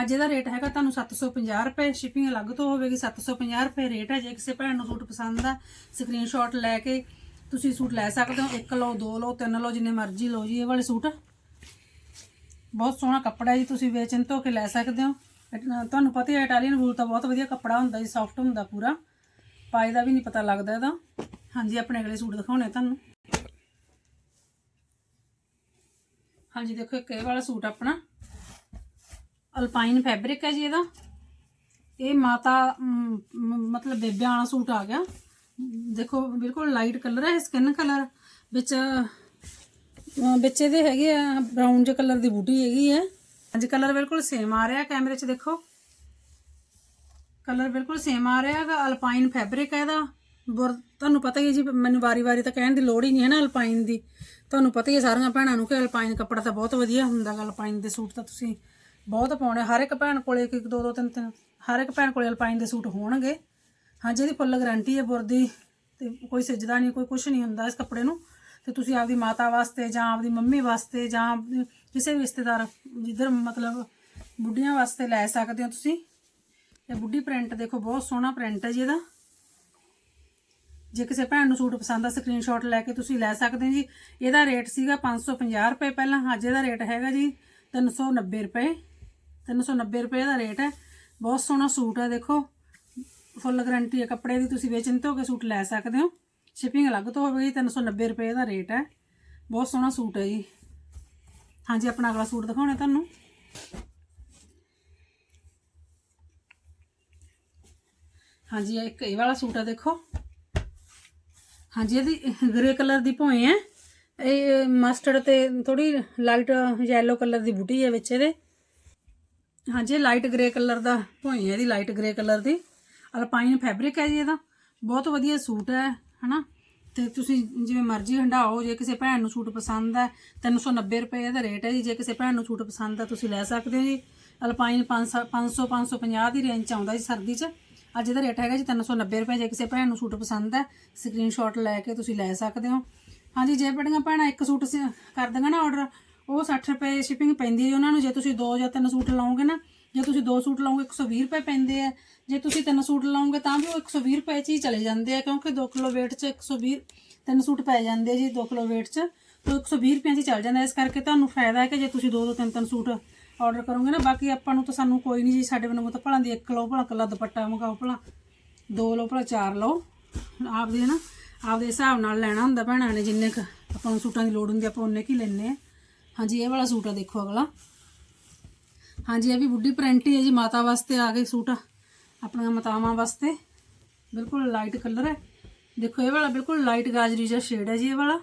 ਅੱਜ ਇਹਦਾ ਰੇਟ ਹੈਗਾ ਤੁਹਾਨੂੰ 750 ਰੁਪਏ। ਸ਼ਿਪਿੰਗ ਅਲੱਗ ਤੋਂ ਹੋਵੇਗੀ 750 ਰੁਪਏ ਰੇਟ ਹੈ, ਜੇ ਕਿਸੇ ਭੈਣ ਨੂੰ ਸੂਟ ਪਸੰਦ ਆ ਸਕਰੀਨਸ਼ਾਟ ਲੈ ਕੇ ਤੁਸੀਂ ਸੂਟ ਲੈ ਸਕਦੇ ਹੋ। ਇੱਕ ਲਓ, ਦੋ ਲਓ, ਤਿੰਨ ਲਓ, ਜਿੰਨੇ ਮਰਜ਼ੀ ਲਓ ਜੀ ਇਹ ਵਾਲੇ ਸੂਟ। ਬਹੁਤ ਸੋਹਣਾ ਕੱਪੜਾ ਜੀ ਤੁਸੀਂ ਵੇਚਣ ਤੋਂ ਕੇ ਲੈ ਸਕਦੇ ਹੋ। ਤੁਹਾਨੂੰ ਪਤਾ ਹੀ ਹੈ ਇਟਾਲੀਅਨ ਵੂਲ ਤਾਂ ਬਹੁਤ ਵਧੀਆ ਕੱਪੜਾ ਹੁੰਦਾ ਜੀ ਸੌਫਟ ਹੁੰਦਾ ਪੂਰਾ। ਪਾਏ ਦਾ ਵੀ ਨਹੀਂ ਪਤਾ ਲੱਗਦਾ ਇਹਦਾ। ਹਾਂਜੀ, ਆਪਣੇ ਅਗਲੇ ਸੂਟ ਦਿਖਾਉਣੇ ਤੁਹਾਨੂੰ। ਹਾਂਜੀ, ਦੇਖੋ ਇੱਕ ਇਹ ਵਾਲਾ ਸੂਟ ਆਪਣਾ। ਅਲਪਾਈਨ ਫੈਬਰਿਕ ਹੈ ਜੀ ਇਹਦਾ। ਇਹ ਮਾਤਾ ਮਤਲਬ ਬੇਬਿਆਂ ਵਾਲਾ ਸੂਟ ਆ ਗਿਆ। ਦੇਖੋ, ਬਿਲਕੁਲ ਲਾਈਟ ਕਲਰ ਹੈ ਸਕਿਨ ਕਲਰ ਵਿੱਚ ਵਿੱਚ ਇਹਦੇ ਹੈਗੇ ਆ ਬਰਾਊਨ ਜਿਹੇ ਕਲਰ ਦੀ ਬੂਟੀ ਹੈਗੀ ਹੈ। ਅੱਜ ਕਲਰ ਬਿਲਕੁਲ ਸੇਮ ਆ ਰਿਹਾ ਕੈਮਰੇ 'ਚ ਦੇਖੋ। ਕਲਰ ਬਿਲਕੁਲ ਸੇਮ ਆ ਰਿਹਾ ਹੈਗਾ, ਅਲਪਾਈਨ ਫੈਬਰਿਕ ਹੈ ਇਹਦਾ। ਬੁਰ ਤੁਹਾਨੂੰ ਪਤਾ ਹੀ ਹੈ ਜੀ, ਮੈਨੂੰ ਵਾਰੀ-ਵਾਰੀ ਤਾਂ ਕਹਿਣ ਦੀ ਲੋੜ ਹੀ ਨਹੀਂ ਹੈ ਨਾ ਅਲਪਾਈਨ ਦੀ। ਤੁਹਾਨੂੰ ਪਤਾ ਹੀ ਹੈ, ਸਾਰੀਆਂ ਭੈਣਾਂ ਨੂੰ ਕਿ ਅਲਪਾਈਨ ਕੱਪੜਾ ਤਾਂ ਬਹੁਤ ਵਧੀਆ ਹੁੰਦਾ ਗਾ, ਅਲਪਾਈਨ ਦੇ ਸੂਟ ਤਾਂ ਤੁਸੀਂ ਬਹੁਤ ਪਾਉਣੇ। ਹਰ ਇੱਕ ਭੈਣ ਕੋਲੇ ਇੱਕ ਇੱਕ ਦੋ ਦੋ ਤਿੰਨ ਤਿੰਨ ਹਰ ਇੱਕ ਭੈਣ ਕੋਲੇ ਅਲਪਾਈਨ ਦੇ ਸੂਟ ਹੋਣਗੇ। ਹਾਂਜੀ ਇਹਦੀ ਫੁੱਲ ਗਾਰੰਟੀ ਹੈ ਬੁਰ ਦੀ ਤੇ ਕੋਈ ਸਿੱਜਦਾ ਨਹੀਂ, ਕੋਈ ਕੁਝ ਨਹੀਂ ਹੁੰਦਾ ਇਸ ਕੱਪੜੇ ਨੂੰ। ਤੇ ਤੁਸੀਂ ਆਪਦੀ ਮਾਤਾ ਵਾਸਤੇ ਜਾਂ ਆਪਦੀ ਮੰਮੀ ਵਾਸਤੇ ਜਾਂ ਆਪਦੇ ਕਿਸੇ ਵੀ ਰਿਸ਼ਤੇਦਾਰ, ਜਿੱਧਰ ਮਤਲਬ ਬੁੱਢੀਆਂ ਵਾਸਤੇ ਲੈ ਸਕਦੇ ਹੋ ਤੁਸੀਂ। ਇਹ ਬੁੱਢੀ ਪ੍ਰਿੰਟ ਦੇਖੋ, ਬਹੁਤ ਸੋਹਣਾ ਪ੍ਰਿੰਟ ਹੈ ਜੀ ਇਹਦਾ। ਜੇ ਕਿਸੇ ਭੈਣ ਨੂੰ ਸੂਟ ਪਸੰਦ ਆ ਸਕਰੀਨਸ਼ਾਟ ਲੈ ਕੇ ਤੁਸੀਂ ਲੈ ਸਕਦੇ ਹੋ ਜੀ। ਇਹਦਾ ਰੇਟ ਸੀਗਾ 550 ਰੁਪਏ ਪਹਿਲਾਂ। ਅੱਜ ਇਹਦਾ ਰੇਟ ਹੈਗਾ ਜੀ 390 ਰੁਪਏ। 390 ਰੁਪਏ ਦਾ ਰੇਟ ਹੈ। ਬਹੁਤ ਸੋਹਣਾ ਸੂਟ ਹੈ ਦੇਖੋ। ਫੁੱਲ ਗਰੰਟੀ ਹੈ ਕੱਪੜੇ ਦੀ, ਤੁਸੀਂ ਵੇਚਣ ਤੋਂ ਕੇ ਸੂਟ ਲੈ ਸਕਦੇ ਹੋ। ਸ਼ਿਪਿੰਗ ਅਲੱਗ ਤੋਂ ਹੋਵੇਗੀ 390 ਰੁਪਏ ਦਾ ਰੇਟ ਹੈ। ਬਹੁਤ ਸੋਹਣਾ ਸੂਟ ਹੈ ਜੀ। ਹਾਂਜੀ, ਆਪਣਾ ਅਗਲਾ ਸੂਟ ਦਿਖਾਉਣਾ ਤੁਹਾਨੂੰ। ਹਾਂਜੀ ਇੱਕ ਇਹ ਵਾਲਾ ਸੂਟ ਹੈ ਦੇਖੋ। ਹਾਂਜੀ, ਇਹਦੀ ਗ੍ਰੇ ਕਲਰ ਦੀ ਭੋਏ ਹੈ ਇਹ ਮਸਟਰਡ ਤੇ ਥੋੜੀ ਲਾਈਟ ਯੈਲੋ ਕਲਰ ਦੀ ਬੂਟੀ ਹੈ ਵਿੱਚ ਇਹਦੇ। ਹਾਂਜੀ, ਇਹ ਲਾਈਟ ਗ੍ਰੇ ਕਲਰ ਦਾ ਭੋਏ ਹੈ ਇਹਦੀ ਲਾਈਟ ਗ੍ਰੇ ਕਲਰ ਦੀ। ਅਲਪਾਈਨ ਫੈਬਰਿਕ ਹੈ ਜੀ ਇਹਦਾ। ਬਹੁਤ ਵਧੀਆ ਸੂਟ ਹੈ, ਹਨਾ? ਤੇ ਤੁਸੀਂ ਜਿਵੇਂ ਮਰਜ਼ੀ ਹੰਡਾਓ ਜੇ ਕਿਸੇ ਭੈਣ ਨੂੰ ਸੂਟ ਪਸੰਦ ਹੈ 390 ਰੁਪਏ ਇਹਦਾ ਰੇਟ ਹੈ ਜੀ। ਜੇ ਕਿਸੇ ਭੈਣ ਨੂੰ ਸੂਟ ਪਸੰਦ ਹੈ, ਤੁਸੀਂ ਲੈ ਸਕਦੇ ਹੋ ਜੀ। ਅਲਪਾਈਨ 500 500 550 ਦੀ ਰੇਂਜ ਚ ਆਉਂਦਾ ਜੀ ਸਰਦੀ ਚ। ਅੱਜ ਇਹਦਾ ਰੇਟ ਹੈਗਾ ਜੀ 390 ਰੁਪਏ, ਜੇ ਕਿਸੇ ਭੈਣ ਨੂੰ ਸੂਟ ਪਸੰਦ ਹੈ ਸਕਰੀਨਸ਼ਾਟ ਲੈ ਕੇ ਤੁਸੀਂ ਲੈ ਸਕਦੇ ਹੋ। ਹਾਂਜੀ, ਜੇ ਬੜੀਆਂ ਭੈਣਾਂ ਇੱਕ ਸੂਟ ਸ- ਕਰ ਦਾਂਗਾ ਨਾ ਆਰਡਰ ਉਹ 60 ਰੁਪਏ ਸ਼ਿਪਿੰਗ ਪੈਂਦੀ ਹੈ ਜੀ ਉਹਨਾਂ ਨੂੰ। ਜੇ ਤੁਸੀਂ ਦੋ ਜਾਂ ਤਿੰਨ ਸੂਟ ਲਓਗੇ ਨਾ, ਜੇ ਤੁਸੀਂ ਦੋ ਸੂਟ ਲਓਗੇ 120 ਰੁਪਏ ਪੈਂਦੇ ਆ। ਜੇ ਤੁਸੀਂ ਤਿੰਨ ਸੂਟ ਲਓਗੇ, ਤਾਂ ਵੀ ਉਹ 120 ਰੁਪਏ 'ਚ ਹੀ ਚਲੇ ਜਾਂਦੇ ਆ, ਕਿਉਂਕਿ 2 ਕਿਲੋ weight 'ਚ 120 ਤਿੰਨ ਸੂਟ ਪੈ ਜਾਂਦੇ ਜੀ 2 ਕਿਲੋ weight 'ਚ। ਤਾਂ 120 ਰੁਪਏ 'ਚ ਹੀ ਚੱਲ ਜਾਂਦਾ। ਇਸ ਕਰਕੇ ਤੁਹਾਨੂੰ ਫਾਇਦਾ ਹੈ ਕਿ ਜੇ ਤੁਸੀਂ ਦੋ ਦੋ ਤਿੰਨ ਤਿੰਨ ਸੂਟ ਆਰਡਰ ਕਰੋਗੇ ਨਾ ਬਾਕੀ ਆਪਾਂ ਨੂੰ ਤਾਂ ਸਾਨੂੰ ਕੋਈ ਨਹੀਂ ਜੀ ਸਾਡੇ ਵੱਲੋਂ ਤਾਂ ਭਲਾਂ ਦੀ ਇੱਕ ਲਓ ਭਲਾ ਕੱਲਾ ਦੁਪੱਟਾ ਮੰਗਾਓ ਭਲਾ ਦੋ ਲਓ ਭਲਾ ਚਾਰ ਲਓ। ਆਪਦੇ ਨਾ ਆਪਦੇ ਹਿਸਾਬ ਨਾਲ ਲੈਣਾ ਹੁੰਦਾ ਭੈਣਾਂ ਨੇ ਜਿੰਨੇ ਕੁ ਆਪਾਂ ਨੂੰ ਸੂਟਾਂ ਦੀ ਲੋੜ ਹੁੰਦੀ ਆ, ਆਪਾਂ ਉਹਨੇ ਕੀ ਲੈਣੇ ਆ। ਹਾਂਜੀ ਇਹ ਵਾਲਾ ਸੂਟ ਆ ਦੇਖੋ ਅਗਲਾ। ਹਾਂਜੀ ਇਹ ਵੀ ਬੁੱਢੀ ਪ੍ਰਿੰਟ ਹੀ ਹੈ ਜੀ ਮਾਤਾ ਵਾਸਤੇ ਆ ਗਏ ਸੂਟ ਆਪਣੀਆਂ ਮਾਤਾਵਾਂ ਵਾਸਤੇ। ਬਿਲਕੁਲ ਲਾਈਟ ਕਲਰ ਹੈ। ਦੇਖੋ ਇਹ ਵਾਲਾ ਬਿਲਕੁਲ ਲਾਈਟ ਗਾਜਰੀ ਜਿਹਾ ਸ਼ੇਡ ਹੈ ਜੀ ਇਹ ਵਾਲਾ।